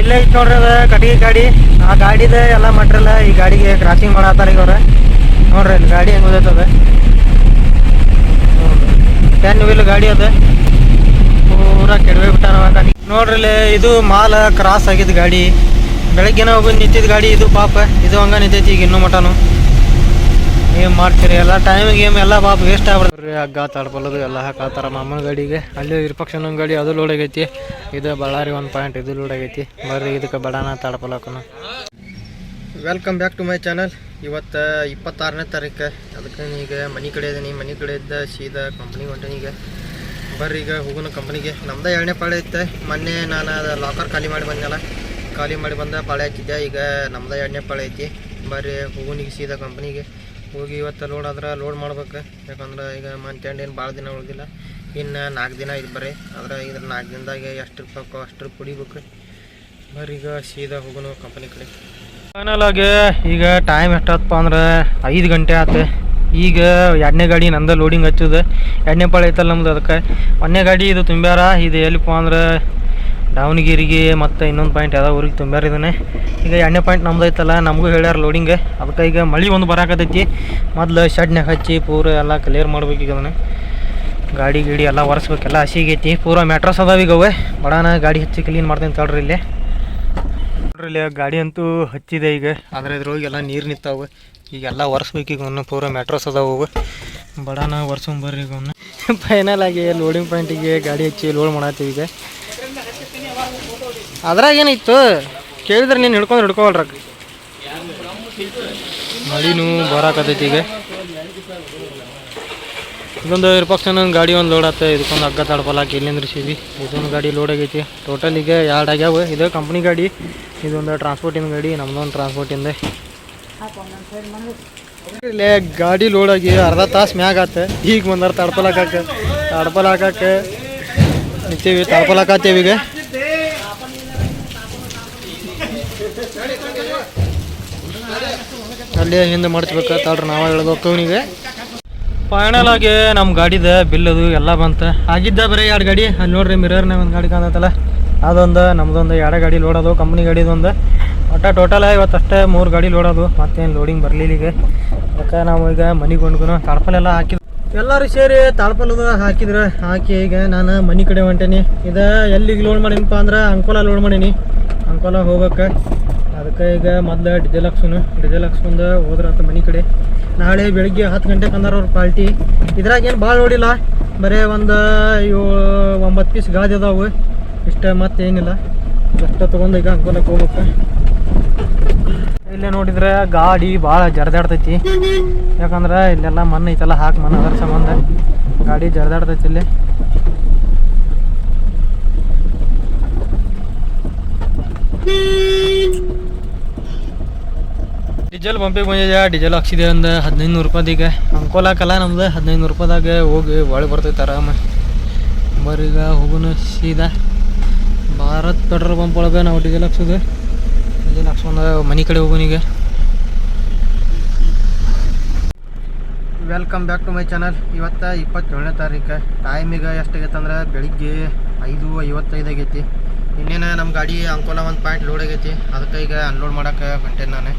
ಇಲ್ಲೇ ಐತ್ ನೋಡ್ರಿ ಅದ, ಕಟ್ಟಿಗೆ ಗಾಡಿ. ಆ ಗಾಡಿದ ಎಲ್ಲ ಮಟ್ರಲ್ಲ ಈ ಗಾಡಿಗೆ ಕ್ರಾಸಿಂಗ್ ಮಾಡತ್ತಾರ ಅವ್ರ ನೋಡ್ರಿ ಇಲ್ಲಿ ಗಾಡಿ ಹೆಂಗ್ ಓದೈತದ ಟೆನ್ ವೀಲ್ ಗಾಡಿ ಅದ. ಪೂರ ಕೆಡವೆ ಬಿಟ್ಟಾರ ಗಾಡಿ. ನೋಡ್ರಿ ಇದು ಮಾಲ ಕ್ರಾಸ್ ಆಗಿದ್ ಗಾಡಿ. ಬೆಳಗ್ಗೆನ ಹೋಗಿ ನಿಂತಿದ್ ಗಾಡಿ, ಇದು ಪಾಪ, ಇದು ಹಂಗ ನಿಂತೈತಿ ಈಗ ಇನ್ನೂ ಮಟನು. ಏನ್ ಮಾಡ್ತೀರಿ? ಎಲ್ಲ ಟೈಮ್ ಗೇಮ್ ಎಲ್ಲ ಪಾಪ ವೇಸ್ಟ್ ಆಗ್ಬಿಡ್ರಿ ಹಗ್ಗ ತಡ್ಬಲ್ಲದು ಎಲ್ಲ ಹಾಕಾತಾರ ಮಾಮನ ಗಾಡಿಗೆ. ಅಲ್ಲಿ ವಿರಪಕ್ಷನ ಗಾಡಿ ಅದು ಲೋಡ್ ಆಗೈತಿ. ಇದು ಬಳ್ಳಾರಿ ಒಂದು ಪಾಯಿಂಟ್ ಇದು ಲೋಡ್ ಆಗೈತಿ. ಬರ್ರಿ ಇದಕ್ಕೆ ಬಡಾನ ತಡ್ಪಲಕ್ಕನು welcome back to my channel ಇವತ್ತು ಇಪ್ಪತ್ತಾರನೇ ತಾರೀಕು ಅದಕ್ಕೆ ಈಗ ಮನೆ ಕಡೆ ಇದೀನಿ ಮನೆ ಕಡೆ ಇದ್ದ ಸೀದಾ ಕಂಪ್ನಿ ಹೊಂಟೀನಿ ಈಗ. ಬರ್ರಿ ಈಗ ಹೋಗೋಣ ಕಂಪ್ನಿಗೆ ನಮ್ದು ಎರಡನೇ ಪಾಳೆ ಐತೆ. ಮೊನ್ನೆ ನಾನು ಅದು ಲಾಕರ್ ಖಾಲಿ ಮಾಡಿ ಬಂದೆಲ್ಲ ಖಾಲಿ ಮಾಡಿ ಬಂದ ಪಾಳೆ ಹಾಕಿದ್ದೆ. ಈಗ ನಮ್ದು ಎರಡನೇ ಪಾಳೆ ಐತಿ. ಬರ್ರಿ ಹೋಗೋನಿಗೆ ಈಗ ಸೀದಾ ಕಂಪ್ನಿಗೆ ಹೋಗಿ ಇವತ್ತು ಲೋಡ್ ಆದ್ರೆ ಲೋಡ್ ಮಾಡ್ಬೇಕು. ಯಾಕಂದ್ರೆ ಈಗ ಮಂತ್ಯಂಡ್ ಏನು ಭಾಳ ದಿನ ಉಳಿದಿಲ್ಲ. ಇನ್ನು ನಾಲ್ಕು ದಿನ ಇದು ಬರ್ರಿ ಆದ್ರೆ ಇದ್ರ ನಾಲ್ಕು ದಿನದಾಗ ಎಷ್ಟು ಟ್ರಿಪ್ ಅಷ್ಟು ಕುಡಿಬೇಕು. ಬರ್ರಿ ಈಗ ಸೀದಾ ಹೋಗೋಣ ಕಂಪನಿ ಕಡೆ. ಫೈನಲ್ ಈಗ ಟೈಮ್ ಎಷ್ಟಪ್ಪ ಅಂದ್ರೆ ಐದು ಗಂಟೆ ಆತು. ಈಗ ಎರಡನೇ ಗಾಡಿ ನಂದ ಲೋಡಿಂಗ್ ಹಚ್ಚದ. ಎರಡನೇ ಪಾಳ ಐತಲ್ಲ ನಮ್ದು ಅದಕ್ಕೆ. ಒಂದನೇ ಗಾಡಿ ಇದು ತುಂಬ್ಯಾರ. ಇದು ಎಲ್ಲಿಪ್ಪ ಅಂದ್ರೆ ದಾವಣಗೆರೆಗೆ ಮತ್ತು ಇನ್ನೊಂದು ಪಾಯಿಂಟ್ ಯಾವುದೋ ಊರಿಗೆ ತುಂಬ್ಯಾರ ಇದನ್ನೇ ಈಗ ಎರಡನೇ ಪಾಯಿಂಟ್ ನಮ್ದು ಐತಲ್ಲ ನಮಗೂ ಹೇಳ್ಯಾರ ಲೋಡಿಂಗ್ ಅದಕ್ಕೆ ಈಗ ಮಳೆ ಒಂದು ಬರಾಕತೈತಿ ಮೊದಲು ಶೆಡ್ನ್ಯಾಗ ಹಚ್ಚಿ ಪೂರ ಎಲ್ಲ ಕ್ಲಿಯರ್ ಮಾಡ್ಬೇಕು ಈಗ ಅದನ್ನೇ ಗಾಡಿ ಗಿಡಿ ಎಲ್ಲ ಒರೆಸ್ಬೇಕೆಲ್ಲ ಹಸಿಗೈತಿ ಪೂರ ಮ್ಯಾಟ್ರಸ್ ಅದಾವ ಈಗ ಅವೇ ಬಡಾನ ಗಾಡಿ ಹಚ್ಚಿ ಕ್ಲೀನ್ ಮಾಡ್ತೀನಿ ತಡ್ರಿ ಇಲ್ಲಿ. ನೋಡ್ರಿ ಇಲ್ಲಿ ಗಾಡಿ ಅಂತೂ ಹಚ್ಚಿದೆ ಈಗ. ಆದರೆ ಇದ್ರೊಳಗೆ ಎಲ್ಲ ನೀರು ನಿಂತಾವೆ ಈಗೆಲ್ಲ ಒರೆಸ್ಬೇಕು ಈಗ ಅವನ್ನ ಪೂರ ಮ್ಯಾಟ್ರಸ್ ಅದಾವ ಬಡಾನ ಒರೆಸ್ಕೊಂಬರ್ರಿ ಈಗ ಅವನ್ನ ಫೈನಲ್ ಆಗಿ ಲೋಡಿಂಗ್ ಪಾಯಿಂಟಿಗೆ ಗಾಡಿ ಹಚ್ಚಿ ಲೋಡ್ ಮಾಡತ್ತೀವಿ ಈಗ. ಅದ್ರಾಗ ಏನಿತ್ತು? ಕೇಳಿದ್ರೆ ನೀನು ಹಿಡ್ಕೊಂಡು ಹಿಡ್ಕೊವಲ್ರ ಮಳಿನೂ ಬರಾಕತೈತಿ ಈಗ. ಇದೊಂದು ಇರ್ಪಕ್ಷನ ಗಾಡಿ ಒಂದು ಲೋಡ್ ಆತ. ಇದಕ್ಕೊಂದು ಹಗ್ಗ ತಡ್ಪಲಾಕಿ ಇಲ್ಲಿ ನಿಂದ್ರಿಸಿದ್ವಿ ಇದೊಂದು ಗಾಡಿ ಲೋಡ್ ಆಗೈತಿ. ಟೋಟಲ್ ಈಗ ಎರಡು ಆಗ್ಯಾವ. ಇದು ಕಂಪ್ನಿ ಗಾಡಿ. ಇದೊಂದು ಟ್ರಾನ್ಸ್ಪೋರ್ಟಿನ ಗಾಡಿ ನಮ್ದೊಂದು ಟ್ರಾನ್ಸ್ಪೋರ್ಟಿಂದ ಇಲ್ಲೇ ಗಾಡಿ ಲೋಡ್ ಆಗಿ ಅರ್ಧ ತಾಸು ಮ್ಯಾಗ ಆತ. ಈಗ ಬಂದಾರ ತಡ್ಪಲ್ ಹಾಕಾಕ ತಡ್ಪಲ್ ಹಾಕಾಕ ನಿಂತೀವಿ ತಡ್ಪಲ್ ಹಾಕತ್ತೀವಿ ಈಗ. ಅಲ್ಲೇ ಹಿಂದೆ ಮಾಡಿಸ್ಬೇಕು ತಾಳ್ರಿ ನಾವ ಹೇಳ್ಬೇಕು ಅವನಿಗೆ ಫೈನಲ್ ಆಗಿ ನಮ್ಮ ಗಾಡಿದ ಬಿಲ್ ಅದು ಎಲ್ಲ ಬಂತ. ಆಗಿದ್ದ ಬರೀ ಎರಡು ಗಾಡಿ. ಅಲ್ಲಿ ನೋಡ್ರಿ ಮಿರರ್ನಾಗ ಒಂದು ಗಾಡಿ ಕಾಣತ್ತಲ್ಲ. ಅದೊಂದು ನಮ್ದೊಂದು ಎರಡು ಗಾಡಿ ಲೋಡೋದು ಅದು ಕಂಪ್ನಿ ಗಾಡಿದೊಂದು ಒಟ್ಟ ಟೋಟಲ್ ಇವತ್ತಷ್ಟೇ ಮೂರು ಗಾಡಿ ಲೋಡೋದು ಅದು ಮತ್ತೇನು ಲೋಡಿಂಗ್ ಬರಲಿಲ್ಲ ಈಗ. ಅದಕ್ಕೆ ನಾವು ಈಗ ಮನೆಗೆ ಕೊಂಡ್ಕೊಂಡು ತಾಳ್ಪಲ್ಲೆಲ್ಲ ಹಾಕಿದ್ವಿ ಎಲ್ಲರೂ ಸೇರಿ ತಾಳ್ಪಲ್ಲದ ಹಾಕಿದ್ರೆ. ಹಾಕಿ ಈಗ ನಾನು ಮನೆ ಕಡೆ ಹೊಂಟೇನಿ. ಇದು ಎಲ್ಲಿಗೆ ಲೋಡ್ ಮಾಡೀನಪ್ಪ ಅಂದ್ರೆ ಅಂಕೋಲ ಲೋಡ್ ಮಾಡೀನಿ. ಅಂಕೋಲ ಹೋಗ್ಬೇಕು ಅದಕ್ಕೆ ಈಗ ಮೊದ್ಲು ಡಿಜೆಲ್ ಹಾಕ್ಸುನು ಡಿಜೆಲ್ ಹಾಕ್ಸ್ಕೊಂಡು ಹೋದ್ರಾತ ಮನೆ ಕಡೆ. ನಾಳೆ ಬೆಳಿಗ್ಗೆ ಹತ್ತು ಗಂಟೆಗೆ ಅಂದ್ರೆ ಅವ್ರ ಪಾರ್ಟಿ. ಇದ್ರಾಗ ಏನು ಭಾಳ ನೋಡಿಲ್ಲ. ಬರೀ ಒಂದು ಏಳು ಒಂಬತ್ತು ಪೀಸ್ ಗಾದಿ ಅದಾವು. ಇಷ್ಟ ಮತ್ತೇನಿಲ್ಲ. ಅಷ್ಟ ತೊಗೊಂಡು ಈಗ ಅಂಕೋಲಕ್ಕೆ ಹೋಗ್ಬೇಕು. ಇಲ್ಲೇ ನೋಡಿದ್ರೆ ಗಾಡಿ ಭಾಳ ಜರ್ದಾಡ್ತೈತಿ. ಯಾಕಂದ್ರೆ ಇಲ್ಲೆಲ್ಲ ಮಣ್ಣು ಐತಲ್ಲ, ಹಾಕಿ ಮಣ್ಣು ಅದರ ಸಂಬಂಧ. ಗಾಡಿ ಜರ್ದಾಡ್ತೈತಿ ಇಲ್ಲಿ. ಡೀಸೆಲ್ ಪಂಪಿಗೆ ಬಂದಿದೆ ಡೀಸೆಲ್ ಹಾಕ್ಸಿದೆ ಒಂದು ಹದಿನೈದು ನೂರು ರೂಪಾಯಿದೀಗ ಅಂಕೋಲಾಕಲ್ಲ ನಮ್ದು ಹದಿನೈದು ನೂರು ರೂಪಾಯಿದಾಗ ಹೋಗಿ ಒಳಗೆ ಬರ್ತೈತೆ ಆರಾಮ. ಬರೀಗ ಹೋಗೋಣ ಸೀದಾ. ಭಾರತ್ ಪೆಟ್ರೋಲ್ ಪಂಪ್ ಒಳಗೆ ನಾವು ಡೀಸೆಲ್ ಹಾಕ್ಸೋದು. ಡೀಸೆಲ್ ಹಾಕ್ಸ್ಕೊಂಡು ಮನೆ ಕಡೆ ಹೋಗುನ ಈಗ. Welcome back to my channel ಇವತ್ತು ಇಪ್ಪತ್ತೇಳನೇ ತಾರೀಕು. ಟೈಮ್ ಈಗ ಎಷ್ಟಾಗೈತೆ ಅಂದ್ರೆ ಬೆಳಿಗ್ಗೆ ಐದು ಐವತ್ತೈದು ಆಗೈತಿ. ಇನ್ನೇನು ನಮ್ಮ ಗಾಡಿ ಅಂಕೋಲ ಒಂದು ಪಾಯಿಂಟ್ ಲೋಡ್ ಆಗೈತಿ. ಅದಕ್ಕೆ ಈಗ ಅನ್ಲೋಡ್ ಮಾಡೋಕೆ ಹೊಂಟೇನೆ ನಾನು.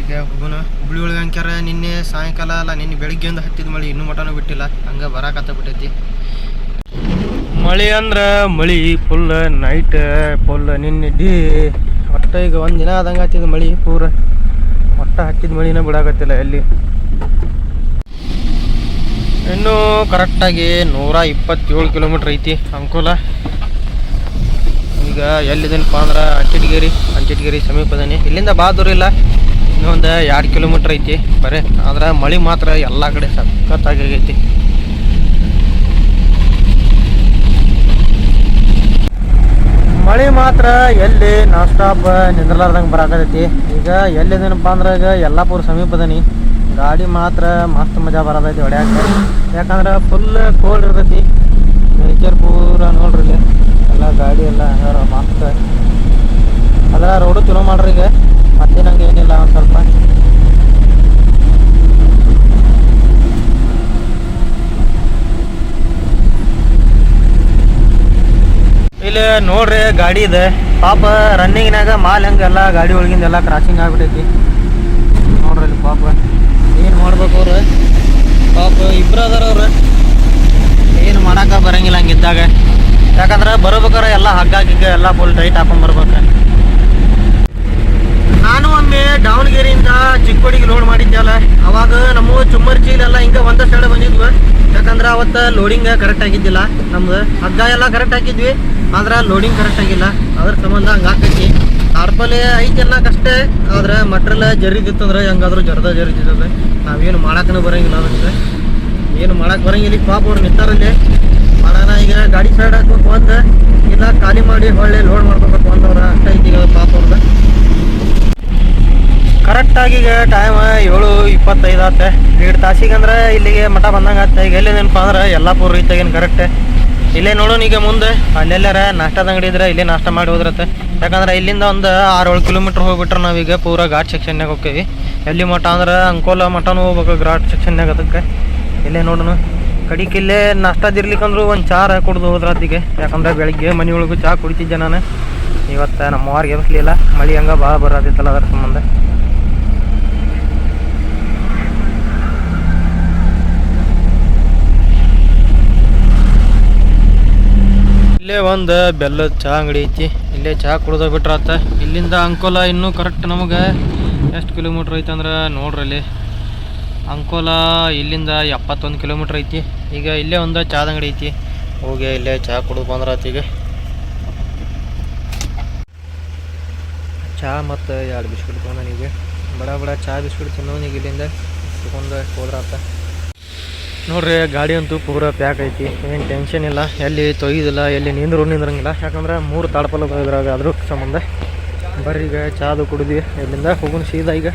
ಈಗ ಹೋಗೋಣ ಹುಬ್ಳಿ ಒಳಗೆ ಅಂಕ್ಯಾರ, ನಿನ್ನೆ ಸಾಯಂಕಾಲ ಅಲ್ಲ, ನಿನ್ನೆ ಬೆಳಿಗ್ಗೆ ಒಂದು ಹತ್ತಿದ ಮಳೆ, ಇನ್ನೂ ಮಟನೂ ಬಿಟ್ಟಿಲ್ಲ. ಹಂಗೆ ಬರಾಕತ್ತ ಬಿಟ್ಟೈತಿ ಮಳೆ ಅಂದ್ರೆ ಮಳೆ ಫುಲ್ ನೈಟ್ ಫುಲ್ ನಿನ್ನೆ ಡೀ, ಒಟ್ಟ ಈಗ ಒಂದು ದಿನ ಆದಂಗೆ ಹತ್ತಿದ ಮಳೆ, ಪೂರ ಒಟ್ಟ ಹತ್ತಿದ ಮಳಿನ ಬಿಡಾಕತ್ತಿಲ್ಲ ಎಲ್ಲಿ. ಇನ್ನು ಕರೆಕ್ಟಾಗಿ ನೂರ ಇಪ್ಪತ್ತೇಳು ಕಿಲೋಮೀಟ್ರ್ ಐತಿ ಅಂಕೋಲ. ಈಗ ಎಲ್ಲಿದ್ದೇನಪ್ಪ ಅಂದ್ರೆ ಅಂಚಿಟ್ಗೇರಿ ಅಂಚಿಟ್ಗೇರಿ ಸಮೀಪದೇ ಇಲ್ಲಿಂದ ಭಾಳ ದೂರ ಇಲ್ಲ. ಇನ್ನೊಂದು ಎರಡು ಕಿಲೋಮೀಟ್ರ್ ಐತಿ ಬರೀ. ಆದ್ರೆ ಮಳೆ ಮಾತ್ರ ಎಲ್ಲ ಕಡೆ ಸಖತ್ತಾಗಿ ಆಗೈತಿ. ಮಳೆ ಮಾತ್ರ ಎಲ್ಲಿ ನಾನ್ ಸ್ಟಾಪ್ ನಿಂದ್ರಲಾರ್ದಂಗೆ ಬರಾಕತೈತಿ ಈಗ ಎಲ್ಲಿದೇನಪ್ಪ ಅಂದ್ರೆ ಈಗ ಯಲ್ಲಾಪುರ ಸಮೀಪದನಿ. ಗಾಡಿ ಮಾತ್ರ ಮಸ್ತ್ ಮಜಾ ಬರೋದೈತಿ ಹೊಡ್ಯಾಕ. ಯಾಕಂದ್ರೆ ಫುಲ್ ಕೋಲ್ಡ್ ಇರ್ತೈತಿ. ನೇಚರ್ ಪೂರ ನೋಡ್ರಿ ಇಲ್ಲಿ. ಎಲ್ಲ ಗಾಡಿ ಎಲ್ಲ ಮಸ್ತ್. ಅದ್ರ ರೋಡು ಚಲೋ ಮಾಡ್ರಿ ಈಗ. ಮತ್ತೇನಂಗೆ ಏನಿಲ್ಲ ಒಂದು ಸ್ವಲ್ಪ. ಇಲ್ಲಿ ನೋಡ್ರಿ ಗಾಡಿ ಇದೆ. ಪಾಪ ರನ್ನಿಂಗ್ನಾಗ ಮಾಲ್ ಹೆಂಗೆಲ್ಲ ಗಾಡಿ ಒಳಗಿಂದೆಲ್ಲ ಕ್ರಾಸಿಂಗ್ ಆಗ್ಬಿಟ್ಟೈತಿ ನೋಡ್ರಿ ಇಲ್ಲಿ ಪಾಪ. ಏನು ಮಾಡ್ಬೇಕು ಅವ್ರು? ಪಾಪ ಇಬ್ರು ಅದಾರ ಅವ್ರು. ಏನು ಮಾಡಾಕ ಬರಂಗಿಲ್ಲ ಹಂಗಿದ್ದಾಗ. ಯಾಕಂದ್ರೆ ಬರ್ಬೇಕಾರೆ ಎಲ್ಲ ಹಗ್ಗ ಗಿಗ್ಗ ಎಲ್ಲ ಫುಲ್ ಟೈಟ್ ಹಾಕೊಂಡ್ ಬರ್ಬೇಕು. ನಾನು ಒಮ್ಮೆ ದಾವಣಗೆರೆಯಿಂದ ಚಿಕ್ಕೋಡಿಗೆ ಲೋಡ್ ಮಾಡಿದ್ದೆಲ್ಲ ಅವಾಗ ನಮ್ಮ ಚುಮ್ಮರ್ ಚೀಲೆಲ್ಲ ಹಿಂಗೆ ಒಂದ ಸ್ಥಳ ಬಂದಿದ್ವು. ಯಾಕಂದ್ರೆ ಅವತ್ತು ಲೋಡಿಂಗ್ ಕರೆಕ್ಟ್ ಆಗಿದ್ದಿಲ್ಲ, ನಮ್ದು ಹಗ್ಗ ಎಲ್ಲ ಕರೆಕ್ಟ್ ಹಾಕಿದ್ವಿ ಆದ್ರೆ ಲೋಡಿಂಗ್ ಕರೆಕ್ಟ್ ಆಗಿಲ್ಲ. ಅದ್ರ ಸಂಬಂಧ ಹಂಗೆ ಹಾಕೈತಿ ತಾಡ್ಪಲೆ ಐತಿ ಅಷ್ಟೇ, ಆದ್ರೆ ಮಟ್ರೆಲ್ಲ ಜರಿದಿತ್ತಂದ್ರೆ ಹೆಂಗಾದ್ರೂ ಜರ್ದ ಜರಿದಿದ್ದದ ನಾವೇನು ಮಾಡೋಕ್ಕೂ ಬರಂಗಿಲ್ಲ ಅದಕ್ಕೆ ಏನು ಮಾಡಕ್ಕೆ ಬರಂಗಿಲ್ಲ, ಪಾಪ ಅವ್ರು ನಿಂತಾರಲ್ಲಿ ಮಾಡೋಣ, ಈಗ ಗಾಡಿ ಸೈಡ್ ಹಾಕ್ಬೇಕು ಅಂತ, ಇಲ್ಲ ಖಾಲಿ ಮಾಡಿ ಹೊಳ್ಳಿ ಲೋಡ್ ಮಾಡ್ಕೋಬೇಕು ಒಂದವ್ರ ಅಷ್ಟ ಐತಿ ಪಾಪ ಅವ್ರದ್ದು ಕರೆಕ್ಟಾಗಿ ಈಗ ಟೈಮ್ ಏಳು ಇಪ್ಪತ್ತೈದು ಆತೆ. ಎರಡು ತಾಸಿಗೆ ಅಂದ್ರೆ ಇಲ್ಲಿಗೆ ಮಠ ಬಂದಂಗೆ ಆತ. ಈಗ ಎಲ್ಲಿ ನೆನಪ ಅಂದ್ರೆ ಯಲ್ಲಾಪುರ ರೀತಿಯಾಗಿನ ಕರೆಕ್ಟ್ ಇಲ್ಲೇ ನೋಡೋಣ ಈಗ ಮುಂದೆ. ಅಲ್ಲೆಲ್ಲಾರ ನಾಷ್ಟದ ಅಂಗಡಿ ಇದ್ರೆ ಇಲ್ಲೇ ನಾಷ್ಟ ಮಾಡಿ ಹೋದ್ರತ್ತೆ. ಯಾಕಂದ್ರೆ ಇಲ್ಲಿಂದ ಒಂದು ಆರು ಏಳು ಕಿಲೋಮೀಟ್ರ್ ಹೋಗ್ಬಿಟ್ರೆ ನಾವೀಗ ಪೂರ ಘಾಟ್ ಸೆಕ್ಷನ್ನಾಗ ಹೋಗ್ತೀವಿ ಎಲ್ಲಿ ಮಠ ಅಂದ್ರೆ ಅಂಕೋಲ ಮಠನೂ ಹೋಗ್ಬೇಕು ಘಾಟ್ ಸೆಕ್ಷನ್ಯಾಗ ಅದಕ್ಕೆ. ಇಲ್ಲೇ ನೋಡೋಣ ಕಡಿಕೆ ಇಲ್ಲೇ ನಾಷ್ಟಾದಿರ್ಲಿಕ್ಕಂದ್ರೂ ಒಂದು ಚಾರ ಕುಡ್ದು ಹೋದ್ರಾತಿಗೆ ಯಾಕಂದ್ರೆ ಬೆಳಿಗ್ಗೆ ಮನೆ ಒಳಗೂ ಚಹಾ ಕುಡಿತಿದ್ದೆ ನಾನು. ಇವತ್ತು ನಮ್ಮ ವಾರಿಗೆ ಮಳೆ ಹಂಗೆ ಭಾಳ ಬರೋದಿತ್ತಲ್ಲ ಅದ್ರ ಸಂಬಂಧ ಇಲ್ಲೇ ಒಂದು ಬೆಲ್ಲದ ಚಹಾ ಅಂಗಡಿ ಐತಿ. ಇಲ್ಲೇ ಚಹಾ ಕುಡ್ದ ಬಿಟ್ರಾತ. ಇಲ್ಲಿಂದ ಅಂಕೋಲ ಇನ್ನೂ ಕರೆಕ್ಟ್ ನಮಗೆ ಎಷ್ಟು ಕಿಲೋಮೀಟ್ರ್ ಐತೆ ಅಂದ್ರೆ ನೋಡ್ರಿ ಇಲ್ಲಿ ಅಂಕೋಲ ಇಲ್ಲಿಂದ ಎಪ್ಪತ್ತೊಂದು ಕಿಲೋಮೀಟ್ರ್ ಐತಿ. ಈಗ ಇಲ್ಲೇ ಒಂದು ಚಹಾದ ಅಂಗಡಿ ಐತಿ. ಹೋಗಿ ಇಲ್ಲೇ ಚಹಾ ಕುಡಿದು ಬಂದ್ರಾತ ಈಗ. ಚಹಾ ಮತ್ತು ಎರಡು ಬಿಸ್ಕಿಟ್ ತೊಗೊಂಡನಿಗೆ ಬಡ ಬಡ ಚಹಾ ಬಿಸ್ಕಿಟ್ ತಿನ್ನೋನಿಗೆ ಇಲ್ಲಿಂದ ತಗೊಂಡು ಹೋದ್ರಾತ. ನೋಡ್ರಿ, ಗಾಡಿ ಅಂತೂ ಪೂರ ಪ್ಯಾಕ್ ಐತಿ. ಏನು ಟೆನ್ಷನ್ ಇಲ್ಲ. ಎಲ್ಲಿ ತೊಯ್ದಿಲ್ಲ, ಎಲ್ಲಿ ನಿಂದ್ರು ನಿಂದ್ರಂಗಿಲ್ಲ. ಯಾಕಂದ್ರೆ ಮೂರು ತಾಡ್ಪಲ್ಲ ಇದ್ರಾಗ. ಅದ್ರ ಸಂಬಂಧ. ಬರ್ರಿ ಈಗ, ಚಾದು ಕುಡಿದ್ವಿ. ಎಲ್ಲಿಂದ ಹೋಗೋಣ ಸೀದಾ ಈಗ.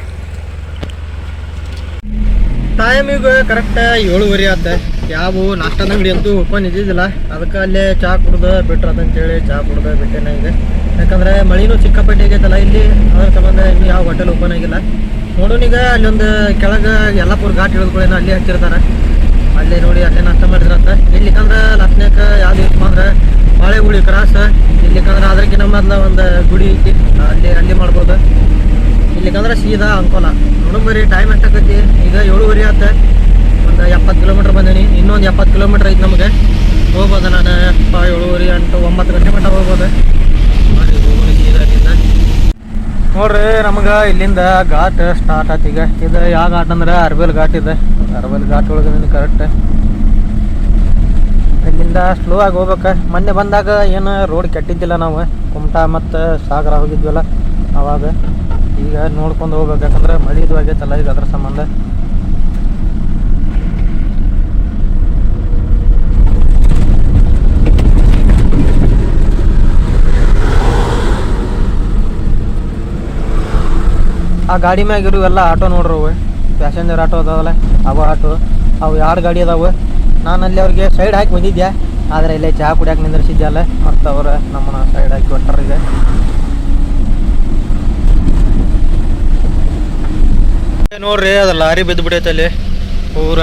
ಟೈಮ್ ಈಗ ಕರೆಕ್ಟ್ ಏಳುವರೆ ಆತ. ಯಾವ ನಾಷ್ಟ ಅಂಗಡಿ ಅಂತೂ ಓಪನ್ ಇದ್ದಿದ್ದಿಲ್ಲ. ಅದಕ್ಕೆ ಅಲ್ಲೇ ಚಹಾ ಕುಡ್ದು ಹೇಳಿ ಚಹಾ ಕುಡ್ದ ಬಿಟ್ಟೆನ ಈಗ. ಯಾಕಂದ್ರೆ ಮಳಿನೂ ಸಿಕ್ಕಾಪಟ್ಟೆ ಆಗೈತಲ್ಲ, ಇಲ್ಲಿ ಅದ್ರ ಸಂಬಂಧ ಇನ್ನು ಯಾವ ಹೋಟೆಲ್ ಓಪನ್ ಆಗಿಲ್ಲ. ನೋಡೋಣ ಈಗ ಅಲ್ಲೊಂದು ಕೆಳಗೆ ಯಲ್ಲಾಪುರ ಘಾಟ್ ಇಳಿದ್ಕೊಳ್ಳೇನ ಅಲ್ಲಿ ಹಚ್ಚಿರ್ತಾರ ಅಲ್ಲೇ ನೋಡಿ ಅಲ್ಲೇ ನಷ್ಟ ಮಾಡಿದ್ರಂತ ಇಲ್ಲಿಕಂದ್ರೆ ಲಕ್ಷ್ಮಕ ಯಾವ್ದು ಇತ್ತು ಅಂದ್ರೆ ಬಾಳೆ ಹುಳಿ ಕ್ರಾಸ್. ಇಲ್ಲಿಕಂದ್ರೆ ಅದಕ್ಕಿಂತ ಮೊದಲ ಒಂದು ಗುಡಿ ಐತಿ. ಅಲ್ಲಿ ಅಲ್ಲಿ ಮಾಡ್ಬೋದು. ಇಲ್ಲಿಕಂದ್ರೆ ಸೀದಾ ಅಂಕೋಲ. ನೋಡೋಣ ಬರೀ ಟೈಮ್ ಎಷ್ಟಾಕೈತಿ ಈಗ ಏಳುವರೆ ಆತ. ಒಂದು ಎಪ್ಪತ್ತು ಕಿಲೋಮೀಟ್ರ್ ಬಂದೀನಿ. ಇನ್ನೊಂದು ಎಪ್ಪತ್ತು ಕಿಲೋಮೀಟ್ರ್ ಐತಿ ನಮಗೆ. ಹೋಗ್ಬೋದು ನಾನು. ಎಪ್ಪ ಏಳುವರೆ ಎಂಟು ಒಂಬತ್ತು ಗಂಟೆ ಮಟ್ಟ ಹೋಗ್ಬೋದು. ನೋಡ್ರಿ ನಮ್ಗೆ ಇಲ್ಲಿಂದ ಘಾಟ್ ಸ್ಟಾರ್ಟ್ ಆಯ್ತು ಈಗ. ಇದು ಯಾವ ಘಾಟ್ ಅಂದ್ರೆ ಅರ್ಬೇಲ್ ಘಾಟ್ ಇದೆ. ಅರ್ಬೇಲ್ ಘಾಟ್ ಒಳಗೆ ಕರೆಕ್ಟ್ ಇಲ್ಲಿಂದ ಸ್ಲೋ ಆಗಿ ಹೋಗ್ಬೇಕು. ಮೊನ್ನೆ ಬಂದಾಗ ಏನು ರೋಡ್ ಕೆಟ್ಟಿದ್ದಿಲ್ಲ ನಾವು. ಕುಮಟಾ ಮತ್ತು ಸಾಗರ ಹೋಗಿದ್ವಲ್ಲ, ಆವಾಗ. ಈಗ ನೋಡ್ಕೊಂಡು ಹೋಗ್ಬೇಕು, ಯಾಕಂದ್ರೆ ಮಳೆ ಇದು ಆಗೈತಲ್ಲ, ಈಗ ಅದ್ರ ಸಂಬಂಧ. ಆ ಗಾಡಿ ಮ್ಯಾಗಿರು ಎಲ್ಲ ಆಟೋ ನೋಡ್ರಿ ಪ್ಯಾಸೆಂಜರ್ ಆಟೋ ಅದಾವಲ್ಲ ಅವ ಆಟೋ ಅವು ಎರಡು ಗಾಡಿ ಅದಾವೆ. ನಾನು ಅಲ್ಲಿ ಅವ್ರಿಗೆ ಸೈಡ್ ಹಾಕಿ ಬಂದಿದ್ದೆ ಆದರೆ ಇಲ್ಲೇ ಚಹಾ ಕುಡಿಯಕ್ಕೆ ನಿಂದ್ರಿಸಿದ್ದೆ ಅಲ್ಲ ಮತ್ತು ಅವರು ನಮ್ಮನ್ನ ಸೈಡ್ ಹಾಕಿ ಏ ನೋಡ್ರಿ, ಅದು ಲಾರಿ ಬಿದ್ದು ಬಿಡೈತೆ ಅಲ್ಲಿ ಪೂರ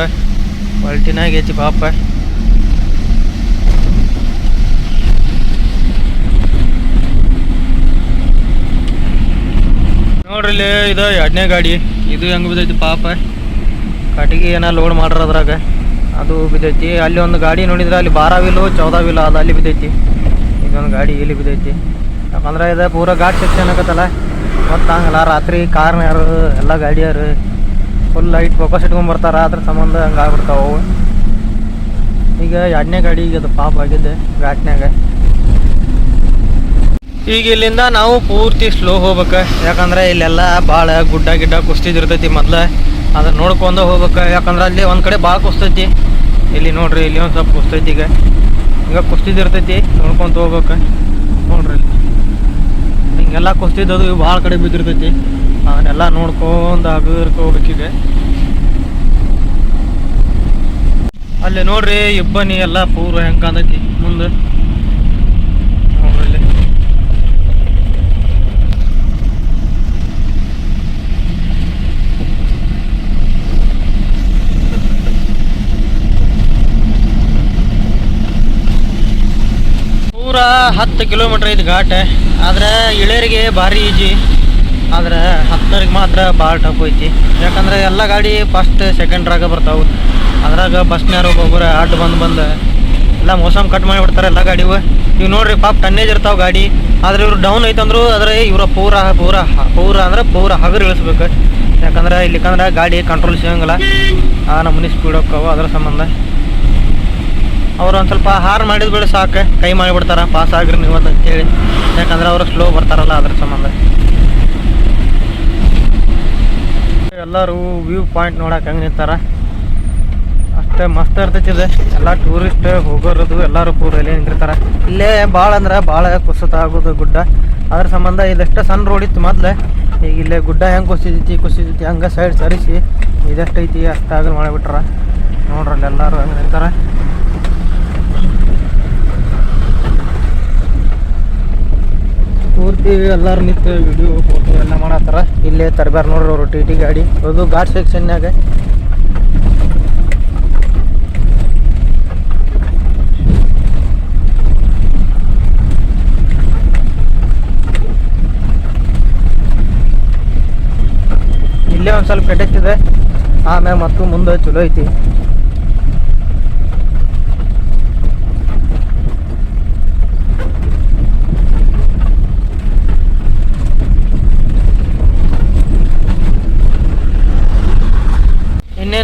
ಪಲ್ಟಿನಾಗೈತಿ ಪಾಪ. ನೋಡ್ರಿ ಇದು ಎರಡನೇ ಗಾಡಿ. ಇದು ಹೆಂಗ್ ಬಿದ್ದೈತಿ ಪಾಪ. ಕಟ್ಟಿಗೆ ಏನ ಲೋಡ್ ಮಾಡ್ರ ಅದ್ರಾಗ. ಅದು ಬಿದ್ದೈತಿ. ಅಲ್ಲಿ ಒಂದು ಗಾಡಿ ನೋಡಿದ್ರೆ ಅಲ್ಲಿ ಬಾರ ವೀಲು ಚೌದ ವೀಲು ಅದು ಅಲ್ಲಿ ಬಿದ್ದೈತಿ. ಇದೊಂದು ಗಾಡಿ ಇಲ್ಲಿ ಬಿದ್ದೈತಿ. ಯಾಕಂದ್ರೆ ಇದು ಪೂರ ಘಾಟ್ ಸೆಕ್ಷನ್ ಆಗತ್ತಲ್ಲ. ಮತ್ತು ಹಂಗಲ್ಲ, ರಾತ್ರಿ ಕಾರ್ನ್ಯಾರು ಎಲ್ಲ ಗಾಡಿಯಾರು ಫುಲ್ ಲೈಟ್ ಫೋಕಸ್ ಇಟ್ಕೊಂಡ್ ಬರ್ತಾರ ಅದ್ರ ಸಂಬಂಧ ಹಂಗೆ ಆಗ್ಬಿಡ್ತಾವ ಅವು. ಈಗ ಎರಡನೇ ಗಾಡಿ ಈಗ ಅದು ಪಾಪ ಆಗಿದೆ, ಘಾಟ್ನ್ಯಾಗ. ಈಗ ಇಲ್ಲಿಂದ ನಾವು ಪೂರ್ತಿ ಸ್ಲೋ ಹೋಗ್ಬೇಕು. ಯಾಕಂದ್ರೆ ಇಲ್ಲೆಲ್ಲ ಭಾಳ ಗುಡ್ಡ ಗಿಡ್ಡ ಕುಸ್ತಿದಿರ್ತೈತಿ ಮೊದ್ಲು. ಅದನ್ನ ನೋಡ್ಕೊಂಡು ಹೋಗ್ಬೇಕು. ಯಾಕಂದ್ರೆ ಅಲ್ಲಿ ಒಂದು ಕಡೆ ಭಾಳ ಕುಸ್ತೈತಿ. ಇಲ್ಲಿ ನೋಡ್ರಿ, ಇಲ್ಲಿ ಒಂದು ಸ್ವಲ್ಪ ಕುಸ್ತೈತಿ ಈಗ. ಈಗ ಕುಸ್ತಿದಿರ್ತೈತಿ, ನೋಡ್ಕೊಂತ ಹೋಗ್ಬೇಕು. ನೋಡ್ರಿ ಹಿಂಗೆಲ್ಲ ಕುಸ್ತಿದ್ದದು ಭಾಳ ಕಡೆ ಬಿದ್ದಿರ್ತೈತಿ. ಅದನ್ನೆಲ್ಲ ನೋಡ್ಕೊಂಡು ಅಭಿವೃದ್ಧಿ ಹೋಗ್ಬೇಕೀಗ ಅಲ್ಲಿ ನೋಡ್ರಿ, ಇಬ್ಬನಿ ಎಲ್ಲ ಪೂರ ಹೆಂಗ್ ಅಂದೈತಿ ಮುಂದೆ. ನೋಡ್ರಿ ಪೂರ ಹತ್ತು ಕಿಲೋಮೀಟ್ರ್ ಇದು ಘಾಟ್. ಆದರೆ ಇಳಿಯರಿಗೆ ಭಾರಿ ಈಜಿ. ಆದರೆ ಹತ್ತರಿಗೆ ಮಾತ್ರ ಭಾಳ ಟಫ್ ಐತಿ. ಯಾಕಂದ್ರೆ ಎಲ್ಲ ಗಾಡಿ ಫಸ್ಟ್ ಸೆಕೆಂಡ್ರಾಗ ಬರ್ತಾವೆ. ಅದ್ರಾಗ ಬಸ್ನ್ಯಾರು ಒಬ್ಬೊಬ್ಬರು ಅಡ್ಡ ಬಂದು ಬಂದು ಎಲ್ಲ ಮೋಸಮ್ ಕಟ್ ಮಾಡಿಬಿಡ್ತಾರೆ ಎಲ್ಲ ಗಾಡಿವು. ಇವ್ ನೋಡ್ರಿ ಪಾಪ ಟನ್ನೇಜ್ ಇರ್ತಾವ ಗಾಡಿ. ಆದ್ರೆ ಇವ್ರು ಡೌನ್ ಐತಂದ್ರು ಆದ್ರೆ ಇವ್ರ ಪೂರ ಪೂರ ಪೂರ ಅಂದ್ರೆ ಪೂರ ಹಗರ್ ಇಳಿಸ್ಬೇಕು. ಯಾಕಂದ್ರೆ ಇಲ್ಲಿಕಂದ್ರೆ ಗಾಡಿ ಕಂಟ್ರೋಲ್ ಸಿಗಂಗಿಲ್ಲ. ಆ ನಮ್ಮನೆ ಸ್ಪೀಡ್ ಹೋಗ್ತಾವ ಅದ್ರ ಸಂಬಂಧ. ಅವ್ರು ಒಂದು ಸ್ವಲ್ಪ ಹಾರ್ ಮಾಡಿದ ಬೆಳೆ ಸಾಕು, ಕೈ ಮಾಡಿಬಿಡ್ತಾರ, ಪಾಸ್ ಆಗ್ರಿ ನೀವು ಅಂತ ಹೇಳಿ. ಯಾಕಂದ್ರೆ ಅವರು ಸ್ಲೋ ಬರ್ತಾರಲ್ಲ ಅದ್ರ ಸಂಬಂಧ. ಎಲ್ಲರೂ ವ್ಯೂ ಪಾಯಿಂಟ್ ನೋಡಕ್ಕೆ ಹೆಂಗೆ ನಿಂತಾರ. ಅಷ್ಟೇ ಮಸ್ತ್ ಇರ್ತೈತಿದೆ ಎಲ್ಲ ಟೂರಿಸ್ಟ್ ಹೋಗೋರದು ಎಲ್ಲರೂ ಪೂರ ಇಲ್ಲೇ ನಿಂತಿರ್ತಾರ. ಇಲ್ಲೇ ಭಾಳ ಅಂದ್ರೆ ಭಾಳ ಕುಸಿತ ಆಗೋದು ಗುಡ್ಡ. ಅದ್ರ ಸಂಬಂಧ ಇದೆಷ್ಟ ಸಣ್ಣ ರೋಡ್ ಇತ್ತು ಮೊದ್ಲು. ಈಗ ಇಲ್ಲೇ ಗುಡ್ಡ ಹೆಂಗೆ ಕುಸಿದೈತಿ ಕುಸಿದೈತಿ, ಹಂಗೆ ಸೈಡ್ ಸರಿಸಿ, ಇದೆಷ್ಟೈತಿ ಆಗ ಮಾಡಿಬಿಟ್ರ. ನೋಡ್ರಲ್ಲಿ ಎಲ್ಲರೂ ಹಂಗೆ ನಿಂತಾರ. ಪೂರ್ತಿ ಎಲ್ಲಾರು ನಿಂತು ವಿಡಿಯೋ ಫೋಟೋ ಎಲ್ಲ ಮಾಡತ್ತಾರ. ಇಲ್ಲೇ ತರಬಾರ ನೋಡ್ರಿ ಅವರು ಟಿ ಟಿ ಗಾಡಿ. ಅದು ಘಾಟ್ ಸೆಕ್ಷನ್ನಾಗ ಇಲ್ಲೇ ಒಂದು ಸ್ವಲ್ಪ ಕೆಟ್ಟಿದೆ ಆಮೇಲೆ ಮತ್ತು ಮುಂದೆ ಚಲೋ ಐತಿ.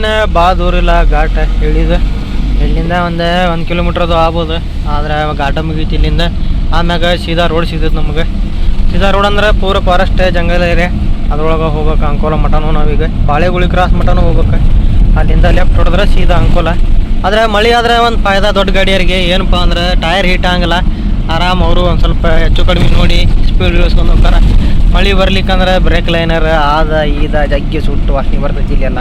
ಇನ್ನೇನು ಭಾಳ ದೂರಿಲ್ಲ ಘಾಟ ಇಳಿದು. ಇಲ್ಲಿಂದ ಒಂದು ಒಂದು ಕಿಲೋಮೀಟ್ರ್ ಅದು ಆಗ್ಬೋದು. ಆದ್ರೆ ಘಾಟ ಮುಗೀತಿ ಇಲ್ಲಿಂದ. ಆಮ್ಯಾಗ ಸೀದಾ ರೋಡ್ ಸಿಗ್ತೈತೆ ನಮಗೆ. ಸೀದಾ ರೋಡ್ ಅಂದ್ರೆ ಪೂರ ಫಾರೆಸ್ಟ್ ಜಂಗಲ್ ಏರಿಯಾ ಅದ್ರೊಳಗೆ ಹೋಗ್ಬೇಕು ಅಂಕೋಲ ಮಠನೂ ನಾವೀಗ. ಬಾಳೆಗುಳಿ ಕ್ರಾಸ್ ಮಠನೂ ಹೋಗ್ಬೇಕು. ಅಲ್ಲಿಂದ ಲೆಫ್ಟ್ ಹೊಡೆದ್ರೆ ಸೀದಾ ಅಂಕೋಲ. ಆದರೆ ಮಳೆ ಆದ್ರೆ ಒಂದು ಫಾಯ್ದಾ ದೊಡ್ಡ ಗಾಡಿಯರಿಗೆ ಏನಪ್ಪ ಅಂದ್ರೆ ಟೈರ್ ಹೀಟ್ ಆಗಲ್ಲ ಆರಾಮ್ ಅವರು ಒಂದು ಸ್ವಲ್ಪ ಹೆಚ್ಚು ಕಡಿಮೆ ನೋಡಿ ಸ್ಪೀಡ್ ಇಳಿಸ್ಕೊಂಡು ಹೋಗ್ತಾರೆ. ಮಳೆ ಬರ್ಲಿಕ್ಕಂದ್ರೆ ಬ್ರೇಕ್ ಲೈನರ್ ಆದ, ಈದ, ಜಗ್ಗಿ ಸುಟ್ಟು ವಾಸನೆ ಬರ್ತೈತಿ ಇಲ್ಲೆಲ್ಲ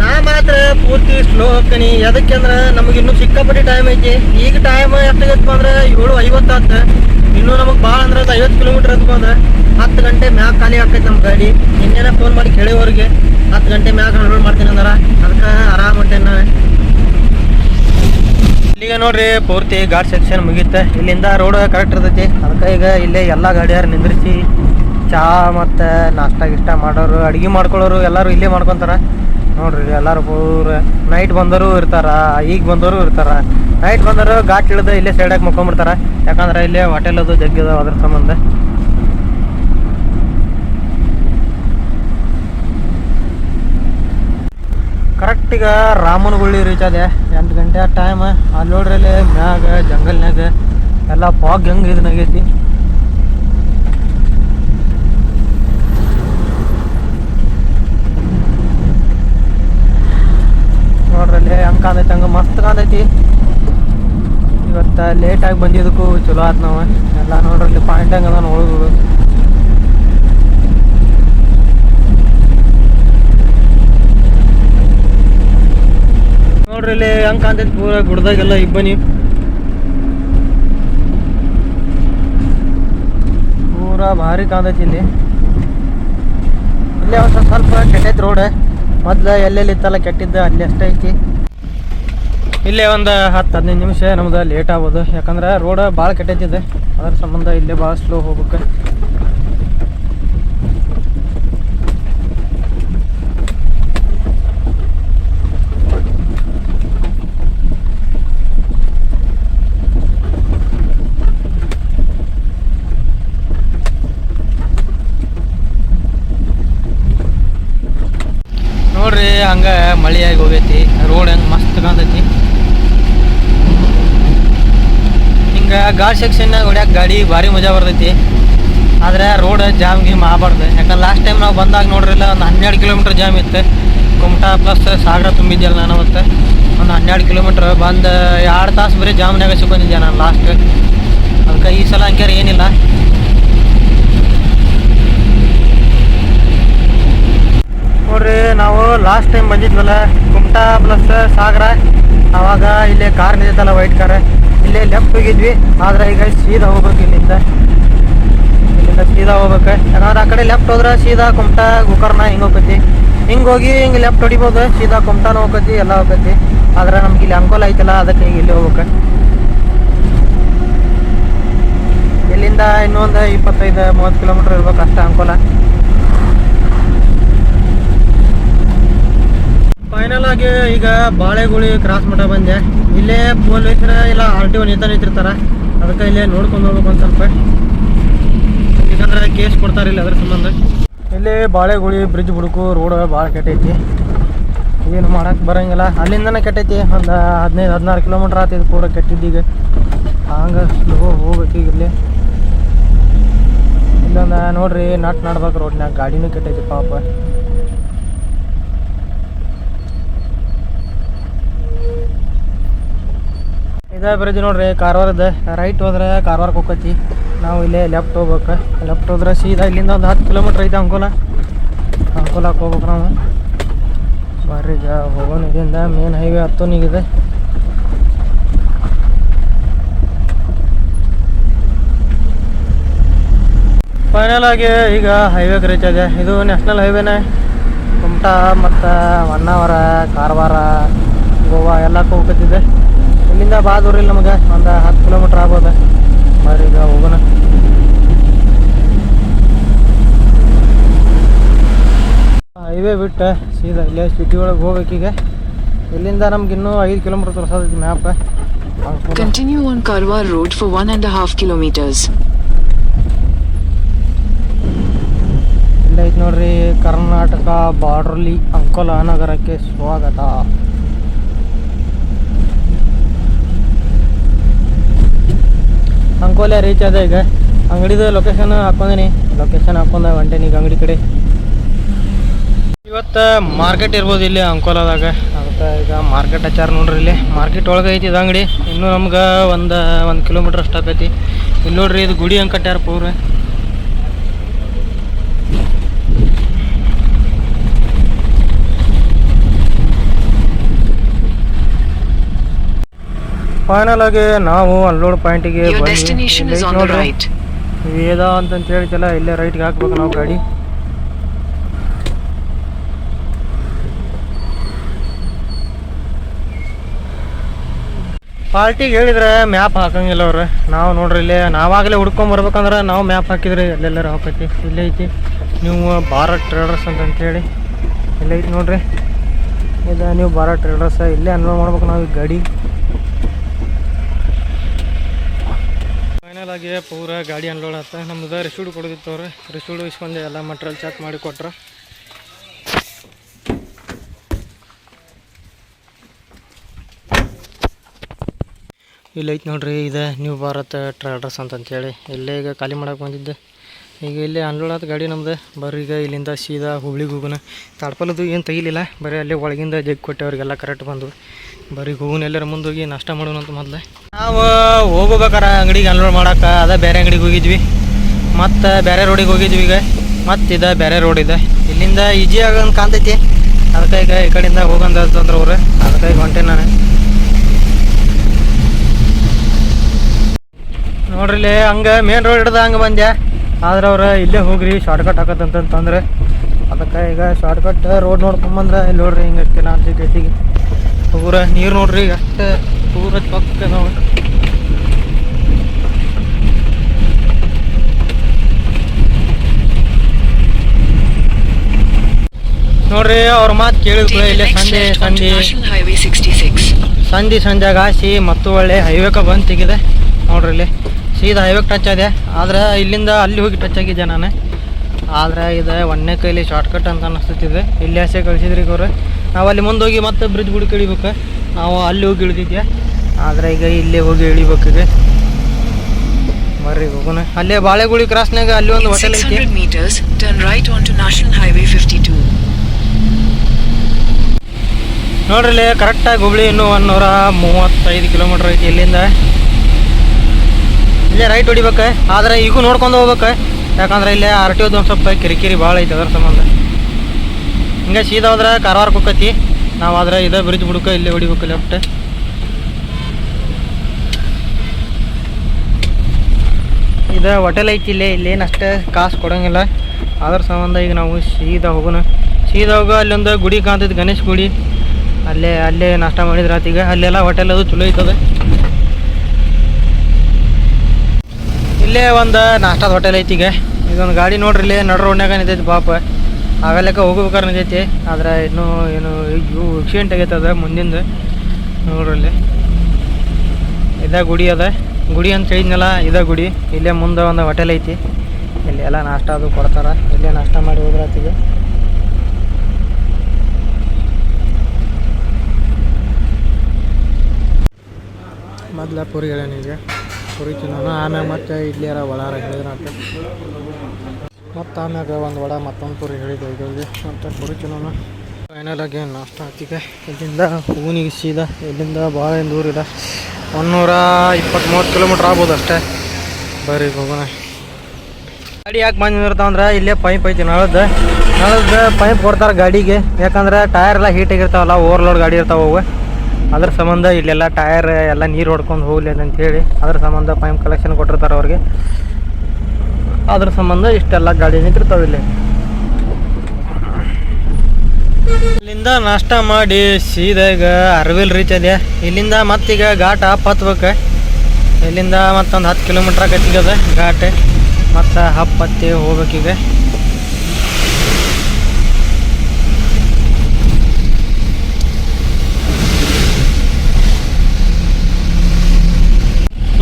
ನಾ ಮಾತ್ರ ಪೂರ್ತಿ ಸ್ಲೋ ಹೋಗ್ತೀನಿ ಯಾಕೆ ಅಂದ್ರೆ ನಮಗೆ ಇನ್ನೂ ಸಿಕ್ಕಾಪಟ್ಟಿ ಟೈಮ್ ಐತಿ. ಈಗ ಟೈಮ್ ಎಷ್ಟಾಗತ್ತಪ್ಪ ಅಂದ್ರೆ ಏಳು ಐವತ್ತು ಆತ. ಇನ್ನೂ ನಮಗೆ ಭಾಳ ಅಂದ್ರೆ ಅದು ಐವತ್ತು ಕಿಲೋಮೀಟರ್ ಹತ್ಕೊ ಅಂದ್ರೆ ಹತ್ತು ಗಂಟೆ ಮ್ಯಾಗ ಖಾಲಿ ಆಗ್ತೈತೆ ನಮ್ಮ ಗಾಡಿ. ಇನ್ನೇನ ಫೋನ್ ಮಾಡಿ ಕೇಳಿವ್ರಿಗೆ ಹತ್ತು ಗಂಟೆ ಮ್ಯಾಗ ಅನ್ಲೋಡ್ ಮಾಡ್ತೀನಿ ಅಂದ್ರೆ. ಅದಕ್ಕೆ ಆರಾಮ್ ಈಗ ಇಲ್ಲಿಗೆ ನೋಡ್ರಿ, ಪೂರ್ತಿ ಗಾಡ್ ಸೆಕ್ಷನ್ ಮುಗೀತ. ಇಲ್ಲಿಂದ ರೋಡ್ ಕರೆಕ್ಟ್ ಇರ್ತೈತಿ. ಅದಕ್ಕೆ ಈಗ ಇಲ್ಲೇ ಎಲ್ಲ ಗಾಡಿಯಾರು ನಿಂದ್ರಿಸಿ ಚಾ ಮತ್ತು ನಾಷ್ಟ ಗಿಷ್ಟ ಮಾಡೋರು, ಅಡುಗೆ ಮಾಡ್ಕೊಳ್ಳೋರು ಎಲ್ಲರೂ ಇಲ್ಲೇ ಮಾಡ್ಕೊತಾರ. ನೋಡ್ರಿ ಎಲ್ಲರೂ ಪೂರ ನೈಟ್ ಬಂದರು ಇರ್ತಾರ, ಈಗ ಬಂದವರು ಇರ್ತಾರ. ನೈಟ್ ಬಂದರು ಘಾಟ್ ಇಳಿದು ಇಲ್ಲೇ ಸೈಡಾಗಿ ಮುಕ್ಕೊಂಬಿಡ್ತಾರ. ಯಾಕಂದ್ರೆ ಇಲ್ಲೇ ಹೋಟೆಲ್ ಅದು ಜಗ್ಗಿದ ಅದ್ರ ಸಂಬಂಧ. ಕರೆಕ್ಟ್ ಈಗ ರಾಮನಗುಳ್ಳಿ ರೀಚ್ ಅದೇ ಎಂಟು ಗಂಟೆ ಟೈಮ್ ಅಲ್ಲಿ ನೋಡ್ರಿ ಅಲ್ಲಿ ಮ್ಯಾಗ ಜಂಗಲ್ನಾಗ ಎಲ್ಲ ಪಾಗ್ ಹೆಂಗೆ ಇದನ್ನಾಗೈತಿ ನೋಡ್ರಿ ಅಲ್ಲಿ ಹೆಂಗೆ ಕಾಂದೈತಿ ಹಂಗೆ ಮಸ್ತ್ ಕಾಂದೈತಿ ಇವತ್ತು ಲೇಟಾಗಿ ಬಂದಿದ್ದಕ್ಕೂ ಚಲೋ ಆತ್ ನಾವು. ಎಲ್ಲ ನೋಡ್ರಲ್ಲಿ ಪಾಯಿಂಟ್ ಹಂಗ ಅದ ನೋಡೋದು ನೋಡ್ರಿ ಇಲ್ಲಿ ಹೆಂಗ್ ಪೂರ ಗುಡ್ದಾಗೆಲ್ಲ ಇಬ್ಬನಿ. ಪೂರ ಭಾರಿ ಕಾಂತೈತಿ ಇಲ್ಲಿ. ಇಲ್ಲೇ ಒಂದು ಸ್ವಲ್ಪ ಕೆಟ್ಟೈತಿ ರೋಡ್ ಮೊದ್ಲು ಎಲ್ಲೆಲ್ಲಿ ಇತ್ತಲ್ಲ ಕೆಟ್ಟಿದ್ದ, ಅಲ್ಲಿ ಅಷ್ಟೇ ಐತಿ. ಇಲ್ಲೇ ಒಂದು ಹತ್ತು ಹದಿನೈದು ನಿಮಿಷ ನಮ್ದು ಲೇಟ್ ಆಗ್ಬೋದು. ಯಾಕಂದ್ರೆ ರೋಡ್ ಭಾಳ ಕೆಟ್ಟೈತಿದೆ ಅದ್ರ ಸಂಬಂಧ ಇಲ್ಲೇ ಭಾಳ ಸ್ಲೋ ಹೋಗ್ಬೇಕು ನೋಡ್ರಿ ಹಂಗ ಮಳೆಯಾಗಿ ಹೋಗೈತಿ. ರೋಡ್ ಹೆಂಗೆ ಮಸ್ತ್ ಕಾಣ್ತೈತಿ. ಹಿಂಗ ಗಾಡಿ ಸೆಕ್ಷನ್ನಾಗ ಹೊಡ್ಯಾಕ ಗಾಡಿ ಭಾರಿ ಮಜಾ ಬರ್ತೈತಿ. ಆದ್ರೆ ರೋಡ್ ಜಾಮ್ ಗೀಮ್ ಆಗಬಾರ್ದು. ಯಾಕಂದ್ರೆ ಲಾಸ್ಟ್ ಟೈಮ್ ನಾವು ಬಂದಾಗ ನೋಡ್ರಿಲ್ಲ ಒಂದು ಹನ್ನೆರಡು ಕಿಲೋಮೀಟ್ರ್ ಜಾಮ್ ಇತ್ತು. ಕುಮಟಾ ಪ್ಲಸ್ ಸಾಗರ ತುಂಬಿದ್ಯಲ್ಲ ನಾನು ಅವತ್ತು ಒಂದು ಹನ್ನೆರಡು ಕಿಲೋಮೀಟ್ರ್ ಬಂದು ಎರಡು ತಾಸು ಬರೀ ಜಾಮ್ನಾಗ ಸಿಕ್ಕೊಂಡಿದ್ದೆ ನಾನು ಲಾಸ್ಟ್ ಅದಕ್ಕೆ ಈ ಸಲ ಹಂಗ್ಯಾರ ಏನಿಲ್ಲ. ನೋಡ್ರಿ, ನಾವು ಲಾಸ್ಟ್ ಟೈಮ್ ಬಂದಿದ್ವಲ್ಲ, ಕುಮಟಾ ಪ್ಲಸ್ ಸಾಗರ. ಅವಾಗ ಇಲ್ಲೇ ಕಾರ್ ನಿಂತಲ್ಲ ವೈಟ್ ಕಾರ್ ಇಲ್ಲೇ ಲೆಫ್ಟ್ ಹೋಗಿದ್ವಿ, ಆದ್ರೆ ಈಗ ಸೀದಾ ಹೋಗ್ಬೇಕು ಇಲ್ಲಿಂದ. ಇಲ್ಲಿಂದ ಸೀದಾ ಹೋಗ್ಬೇಕು. ಯಾಕಂದ್ರೆ ಆ ಕಡೆ ಲೆಫ್ಟ್ ಹೋದ್ರೆ ಸೀದಾ ಕುಮಟಾ, ಗೋಕರ್ಣ ಹಿಂಗೆ ಹೋಗ್ತೈತಿ. ಹಿಂಗೆ ಹೋಗಿ ಹಿಂಗೆ ಲೆಫ್ಟ್ ಹೊಡಿಬೋದು, ಸೀದಾ ಕುಮಟಾನು ಹೋಗತಿ ಎಲ್ಲ ಹೋಗತಿ ಆದ್ರೆ ನಮ್ಗೆ ಇಲ್ಲಿ ಅಂಕೋಲ ಐತಲ್ಲ ಅದಕ್ಕೆ ಈಗ ಇಲ್ಲಿ ಹೋಗ್ಬೇಕು. ಇಲ್ಲಿಂದ ಇನ್ನೊಂದು ಇಪ್ಪತ್ತೈದು, ಮೂವತ್ತು ಕಿಲೋಮೀಟ್ರ್ ಇರ್ಬೇಕು, ಅಷ್ಟೇ ಅಂಕೋಲ ಫೈನಲ್ ಆಗಿ ಈಗ ಬಾಳೆಗುಳಿ ಕ್ರಾಸ್ ಮಠ ಬಂದೆ. ಇಲ್ಲೇ ಪೊಲೀಸರ ಇಲ್ಲ ಆರ್ ಟಿ ಒ ನೇತ ನಿಂತಿರ್ತಾರ. ಅದಕ್ಕೆ ಇಲ್ಲೇ ನೋಡ್ಕೊಂಡು ಹೋಗ್ಬೇಕು ಒಂದು ಸ್ವಲ್ಪ. ಯಾಕಂದ್ರೆ ಕೇಸ್ ಕೊಡ್ತಾರಿಲ್ಲ ಅದ್ರ ಸಂಬಂಧ. ಇಲ್ಲಿ ಬಾಳೆಗುಳಿ ಬ್ರಿಡ್ಜ್ ಬುಡಕು ರೋಡ್ ಭಾಳ ಕೆಟ್ಟೈತಿ. ಏನು ಮಾಡಕ್ಕೆ ಬರಂಗಿಲ್ಲ. ಅಲ್ಲಿಂದನೇ ಕೆಟ್ಟೈತಿ. ಒಂದು ಹದಿನೈದು, ಹದಿನಾರು ಕಿಲೋಮೀಟ್ರ್ ಆತೈತಿ ಪೂರ ಕೆಟ್ಟಿದ್ದೀಗ ಹಂಗೆ ಸ್ಲೋ ಹೋಗ್ಬೇಕು ಈಗ ಇಲ್ಲಿ. ಇಲ್ಲೊಂದು ನೋಡ್ರಿ ನಟ್ ನಡ್ಬೇಕು ರೋಡ್ನಾಗ ಗಾಡಿನೂ ಕೆಟ್ಟೈತಿ ಪಾಪ. ಇದೇ ಬ್ರಿಜ್ ನೋಡ್ರಿ ಕಾರವಾರದ ರೈಟ್ ಹೋದ್ರೆ ಕಾರವಾರಕ್ಕೆ ಹೋಗತಿ ನಾವು ಇಲ್ಲೇ ಲೆಫ್ಟ್ ಹೋಗ್ಬೇಕು. ಲೆಫ್ಟ್ ಹೋದ್ರೆ ಸೀದಾ ಇಲ್ಲಿಂದ ಒಂದು ಹತ್ತು ಕಿಲೋಮೀಟ್ರ್ ಐತೆ ಅಂಕೋಲ. ಅಂಕೋಲಕ್ಕೆ ಹೋಗ್ಬೇಕು ನಾವು. ಬರ್ರಿ ಈಗ ಹೋಗೋಣ ಇದರಿಂದ ಮೇನ್ ಹೈವೇ ಹತ್ತೋನಿಗಿದೆ ಫೈನಲ್ ಆಗಿ ಈಗ ಹೈವೇ ರೀಚ್ ಆಗಿದೆ ಇದು ನ್ಯಾಷನಲ್ ಹೈವೇನೇ ಕುಮಟಾ ಮತ್ತು ಹೊನ್ನಾವರ, ಕಾರವಾರ, ಗೋವಾ ಎಲ್ಲಕ್ಕೂ ಹೋಗ್ತಿದ್ದೆ ಇಲ್ಲಿಂದ ಭಾಳ ದೂರ ಇಲ್ಲ ನಮಗೆ ಒಂದು ಹತ್ತು ಕಿಲೋಮೀಟ್ರ್ ಆಗ್ಬೋದು. ಬರ್ರಿ ಈಗ ಹೋಗೋಣ. ಹೈವೇ ಬಿಟ್ಟು ಸೀದಾ ಇಲ್ಲೇ ಸಿಟಿ ಒಳಗೆ ಹೋಗ್ಬೇಕೀಗ ಇಲ್ಲಿಂದ ನಮ್ಗೆ ಇನ್ನೂ ಐದು kilometre ತೋರಿಸೋದೈತಿ map continue on Karwar road for one and half kilometres. ಇಲ್ಲೈತೆ ನೋಡ್ರಿ ಕರ್ನಾಟಕ ಬಾರ್ಡ್ರಲ್ಲಿ ಅಂಕೋಲ ನಗರಕ್ಕೆ ಸ್ವಾಗತ. ಅಂಕೋಲೆ ರೀಚ್ ಆದ ಈಗ. ಅಂಗಡಿದು ಲೊಕೇಶನ್ ಹಾಕೊಂಡಿನಿ ಲೊಕೇಶನ್ ಹಾಕೊಂಡ ಹೊಂಟೇನಿ ಈಗ ಅಂಗಡಿ ಕಡೆ. ಇವತ್ತು ಮಾರ್ಕೆಟ್ ಇರ್ಬೋದು ಇಲ್ಲಿ ಅಂಕೋಲದಾಗ. ಅದಕ್ಕೆ ಈಗ ಮಾರ್ಕೆಟ್ ಹಚ್ಚಾರ ನೋಡ್ರಿ ಇಲ್ಲಿ. ಮಾರ್ಕೆಟ್ ಒಳಗೆ ಐತಿ ಇದು ಅಂಗಡಿ. ಇನ್ನೂ ನಮ್ಗೆ ಒಂದು ಒಂದು ಕಿಲೋಮೀಟ್ರ್ ಅಷ್ಟು ಆಕೈತಿ ಇಲ್ಲಿ ನೋಡ್ರಿ ಇದು ಗುಡಿ ಹಂಗೆ ಕಟ್ಟ್ಯಾರ ಪೂರ ಫೈನಲ್ ಆಗಿ ನಾವು ಅಲ್ಲೋಡ್ ಪಾಯಿಂಟಿಗೆ right. ವೇದ ಅಂತ ಹೇಳ್ತಲ್ಲ ಇಲ್ಲೇ ರೈಟ್ಗೆ ಹಾಕ್ಬೇಕು ನಾವು ಗಾಡಿ. ಪಾರ್ಟಿಗೆ ಹೇಳಿದ್ರೆ ಮ್ಯಾಪ್ ಹಾಕಂಗಿಲ್ಲ ಅವ್ರೆ. ನಾವು ನೋಡ್ರಿ ಇಲ್ಲೇ ನಾವಾಗಲೇ ಹುಡ್ಕೊಂಡ್ ಬರ್ಬೇಕಂದ್ರೆ ನಾವು ಮ್ಯಾಪ್ ಹಾಕಿದ್ರೆ ಎಲ್ಲೆಲ್ಲರ ಹಾಕೈತಿ ಇಲ್ಲೇ ಐತಿ. ನೀವು ಭಾರತ್ ಟ್ರೇಡರ್ಸ್ ಅಂತ ಹೇಳಿ. ಇಲ್ಲೇ ಐತಿ ನೋಡ್ರಿ. ಇದು ನೀವು ಭಾರತ್ ಟ್ರೇಡರ್ಸ್ ಇಲ್ಲೇ ಅನ್ಲೋಡ್ ಮಾಡ್ಬೇಕು ನಾವು ಈ ಗಾಡಿ. ಆಗಿ ಪೂರ ಗಾಡಿ ಅನ್ಲೋಡ್ ಆತ. ನಮ್ದು ರಿಸೂಡ್ ಕೊಡೋದಿತ್ತು ಅವ್ರು. ರಿಸೂಡ್ ಇಸ್ಕೊಂಡು ಎಲ್ಲ ಮಟ್ರಿಯಲ್ ಚೆಕ್ ಮಾಡಿ ಕೊಟ್ರು. ಇಲ್ಲೈತೆ ನೋಡ್ರಿ, ಇದು ನ್ಯೂ ಭಾರತ್ ಟ್ರಾಡರ್ಸ್ ಅಂತಂತೇಳಿ. ಇಲ್ಲೇ ಈಗ ಖಾಲಿ ಮಾಡೋಕೆ ಬಂದಿದ್ದೆ. ಈಗ ಇಲ್ಲಿ ಅನ್ಲೋಡ್ ಗಾಡಿ ನಮ್ದು. ಬರ್ರಿ ಈಗ ಇಲ್ಲಿಂದ ಸೀದಾ ಹುಬ್ಳಿಗೆ ಹೋಗೋಣ. ತಾಡ್ಪಲದು ಏನು ತೆಗಿಲಿಲ್ಲ. ಬರೀ ಅಲ್ಲೇ ಒಳಗಿಂದ ಜಗ್ ಕೊಟ್ಟೆ ಅವ್ರಿಗೆಲ್ಲ ಕರೆಕ್ಟ್ ಬಂದು ಬರೀ ಹೋಗೋಣ, ಎಲ್ಲರ ಮುಂದೆ ಹೋಗಿ ನಾಷ್ಟ ಮಾಡೋಣ ಅಂತ ಮೊದಲೇ. ನಾವು ಹೋಗ್ಬೇಕಾರ ಅಂಗಡಿಗೆ ಅನ್ಲೋಡ್ ಮಾಡಕ್ಕೆ ಅದ ಬೇರೆ ಅಂಗಡಿಗೆ ಹೋಗಿದ್ವಿ. ಮತ್ತು ಬೇರೆ ರೋಡಿಗೆ ಹೋಗಿದ್ವಿ ಈಗ. ಮತ್ತು ಇದು ಬೇರೆ ರೋಡ್ ಇದೆ. ಇಲ್ಲಿಂದ ಈಜಿ ಆಗಂತ ಕಾಣ್ತೈತಿ. ಅದಕ್ಕೆ ಈಗ ಈ ಕಡೆಯಿಂದ ಹೋಗಂದ ಅಂದ್ರೆ ಅವ್ರು. ಅದಕ್ಕೆ ಈಗ ಹೊಂಟೆ ನಾನು. ನೋಡ್ರಿ ಇಲ್ಲಿ ಹಂಗೆ ಮೇನ್ ರೋಡ್ ಹಿಡ್ದು ಹಂಗೆ ಬಂದೆ ಆದ್ರೆ ಅವ್ರು ಇಲ್ಲೇ ಹೋಗ್ರಿ ಶಾರ್ಟ್ಕಟ್ ಹಾಕತ್ತಂತಂದ್ರೆ ಅದಕ್ಕೆ ಈಗ ಶಾರ್ಟ್ಕಟ್ ರೋಡ್ ನೋಡ್ಕೊಂಬಂದ್ರೆ ಇಲ್ಲಿ ನೋಡ್ರಿ ಹಿಂಗೆ ಕೆನಾಲ್ ಸಿಗೈತಿಗೆ ಪೂರ ನೀರು ನೋಡ್ರಿ ಈಗ ಅಷ್ಟು ಪೂರ ಪಕ್ಕ ನಾವು ನೋಡ್ರಿ ಅವ್ರ ಮಾತು ಕೇಳಿದ್ವಿ ಇಲ್ಲೇ ಸಂಜೆ ಸಂಜೆ ಸಂಜೆ onto ಸಂಡೆ National Highway 66. ಸಂಧಿ ಸಂಜೆಗೆ ಹಾಸಿ ಮತ್ತು ಒಳ್ಳೆ ಹೈವೇಕ ಬಂದು ತೆಗಿದೆ. ನೋಡ್ರಿ ಇಲ್ಲಿ. ಸೀದಾ ಹೈವೇಗೆ ಟಚ್ ಆಗಿದೆ ಆದ್ರೆ ಇಲ್ಲಿಂದ ಅಲ್ಲಿ ಹೋಗಿ ಟಚ್ ಆಗಿದ್ದೆ ನಾನು. ಆದ್ರೆ ಇದು ಒಂದನೇ ಕೈಲಿ ಶಾರ್ಟ್ಕಟ್ ಅಂತ ಅನ್ನಿಸ್ತಿದ್ದೆ ಇಲ್ಲಿ ಆಸೆ ಕಳಿಸಿದ್ರಿ ಅವರು ನಾವು ಅಲ್ಲಿ ಮುಂದೆ ಹೋಗಿ ಮತ್ತೆ ಬ್ರಿಡ್ಜ್ ಗುಡಿಗೆ ಇಳಿಬೇಕು. ನಾವು ಅಲ್ಲಿ ಹೋಗಿ ಇಳಿದಿದ್ದೆ ಆದ್ರೆ ಈಗ ಇಲ್ಲೇ ಹೋಗಿ ಇಳಿಬೇಕು ಈಗ. ಬರ್ರಿ ಹೋಗೋಣ. ಅಲ್ಲೇ ಬಾಳೆಗುಳಿ ಕ್ರಾಸ್ನಾಗ ಅಲ್ಲಿ ಒಂದು ಹೋಟೆಲ್ ಐತಿ. 600 meters, turn right onto National Highway 52. ನೋಡ್ರಿ ಕರೆಕ್ಟಾಗಿ ಹುಬ್ಳಿ ಇನ್ನೂ ಒಂದು ನೂರ ಮೂವತ್ತೈದು ಕಿಲೋಮೀಟ್ರ್ ಐತಿ ಇಲ್ಲಿಂದ. ಇಲ್ಲೇ ರೈಟ್ ಹೊಡಿಬೇಕು. ಆದ್ರೆ ಈಗೂ ನೋಡ್ಕೊಂಡು ಹೋಗ್ಬೇಕು. ಯಾಕಂದ್ರೆ ಇಲ್ಲೇ ಆರ್ ಟಿ ಒಂದು ಸ್ವಲ್ಪ ಕಿರಿಕಿರಿ ಭಾಳ ಐತೆ ಅದ್ರ ಸಂಬಂಧ. ಹಿಂಗೆ ಸೀದಾ ಹೋದ್ರೆ ಕಾರವಾರ ಕುಕ್ಕತಿ. ನಾವು ಆದ್ರೆ ಇದೇ ಬ್ರಿಜ್ ಬಿಡ್ಕ ಇಲ್ಲೇ ಹೊಡಿಬೇಕು ಲೆಫ್ಟ್ ಇದು ಹೋಟೆಲ್ ಐತಿ ಇಲ್ಲೇ, ಇಲ್ಲೇನು ಅಷ್ಟೇ ಕಾಸು ಕೊಡೋಂಗಿಲ್ಲ. ಅದ್ರ ಸಂಬಂಧ ಈಗ ನಾವು ಸೀದಾ ಹೋಗೋಣ ಸೀದಾ ಹೋಗೋ ಅಲ್ಲೊಂದು ಗುಡಿ ಕಾಣ್ತೈತಿ ಗಣೇಶ್ ಗುಡಿ. ಅಲ್ಲೇ ಅಲ್ಲೇ ನಾಷ್ಟ ಮಾಡಿದ್ರೆ ಆತೀಗ ಅಲ್ಲೆಲ್ಲ ಹೋಟೆಲ್ ಅದು ಚಲೋ ಐತದ. ಇಲ್ಲೇ ಒಂದು ನಾಷ್ಟದ ಹೋಟೆಲ್ ಐತಿ ಈಗ ಇದೊಂದು ಗಾಡಿ ನೋಡ್ರಿ ಇಲ್ಲಿ ನಡು ರೋಡ್ನಾಗ ನಿಂತೈತಿ ಪಾಪ. ಆಗಲೆಕ್ಕ ಹೋಗ್ಬೇಕಾರೆ ನಿಂತೈತಿ. ಆದ್ರೆ ಇನ್ನೂ ಏನು, ಇವು ಆಕ್ಸಿಡೆಂಟ್ ಆಗೈತೆ ಅದ ಮುಂದಿಂದ. ನೋಡ್ರಿ ಇಲ್ಲಿ. ಇದ ಗುಡಿ ಅದ. ಗುಡಿ ಅಂತ ಹೇಳಿದ್ನಲ್ಲ, ಇದ ಗುಡಿ. ಇಲ್ಲೇ ಮುಂದೆ ಒಂದು ಹೋಟೆಲ್ ಐತಿ. ಇಲ್ಲಿ ಎಲ್ಲ ನಾಷ್ಟ ಅದು ಕೊಡ್ತಾರ. ಇಲ್ಲೇ ನಾಷ್ಟ ಮಾಡಿ ಹೋದ್ರಾತಿಗೆ. ಮೊದ್ಲ ಪುರಿ ಹೇಳೀಗ ಪುರಿ ತಿನ್ನೋಣ ಆಮ್ಯಾಗ ಮತ್ತೆ ಇಡ್ಲಿಯಾರ ವಡಾರ ಹೇಳಿದ್ರಂತ ಮತ್ತು ಆಮ್ಯಾಗ ಒಂದು ವಡ ಮತ್ತೊಂದು ಪುರಿ ಹೇಳಿದ್ದೆ ಇದರಲ್ಲಿ ಮತ್ತು ಪುರಿ ತಿನ್ನೋಣ ಫೈನಲ್ ಆಗಿ ನಾಷ್ಟ ಹಾಕಿದೆ. ಇಲ್ಲಿಂದ ಹೂನಿಗೆ ಸೀದಾ ಇಲ್ಲಿಂದ ಭಾಳ ದೂರ ಇಲ್ಲ ಒಂದೂರ ಇಪ್ಪತ್ತು ಮೂವತ್ತು ಕಿಲೋಮೀಟ್ರ್ ಆಗ್ಬೋದು ಅಷ್ಟೇ. ಬರ್ರಿ ಹೋಗೋಣ. ಗಾಡಿ ಯಾಕೆ ಬಂದಿರ್ತಾವ ಅಂದ್ರೆ ಇಲ್ಲೇ ಪೈಪ್ ಐತಿ ನಳದ ನಳದ ಪೈಪ್ ಕೊಡ್ತಾರೆ ಗಾಡಿಗೆ. ಯಾಕಂದ್ರೆ ಟೈರ್ ಎಲ್ಲ ಹೀಟ್ ಆಗಿರ್ತಾವಲ್ಲ ಓವರ್ಲೋಡ್ ಗಾಡಿ ಇರ್ತಾವೆ ಅವು. ಅದ್ರ ಸಂಬಂಧ ಇಲ್ಲೆಲ್ಲ ಟೈರ್, ಎಲ್ಲ ನೀರು ಹೊಡ್ಕೊಂಡು ಹೋಗ್ಲಿ ಅಂತ ಹೇಳಿ ಅದ್ರ ಸಂಬಂಧ ಪೈಪ್ ಕಲೆಕ್ಷನ್ ಕೊಟ್ಟಿರ್ತಾರೆ ಅವ್ರಿಗೆ. ಅದ್ರ ಸಂಬಂಧ ಇಷ್ಟೆಲ್ಲ ಗಾಡಿ ನಿಂತಿರ್ತಾವೆ ಇಲ್ಲಿ. ಇಲ್ಲಿಂದ ನಾಷ್ಟ ಮಾಡಿ ಸೀದಾಗ ಅರ್ವಿಲ್ ರೀಚ್ ಅದೇ ಇಲ್ಲಿಂದ ಮತ್ತೀಗ ಘಾಟ್ ಹಪ್ ಹತ್ಬೇಕು ಇಲ್ಲಿಂದ ಮತ್ತೊಂದು ಹತ್ತು ಕಿಲೋಮೀಟ್ರ್ ಆಗತ್ತಿಗದ ಘಾಟ್. ಮತ್ತು ಹಪ್ ಹತ್ತಿ ಹೋಗ್ಬೇಕೀಗ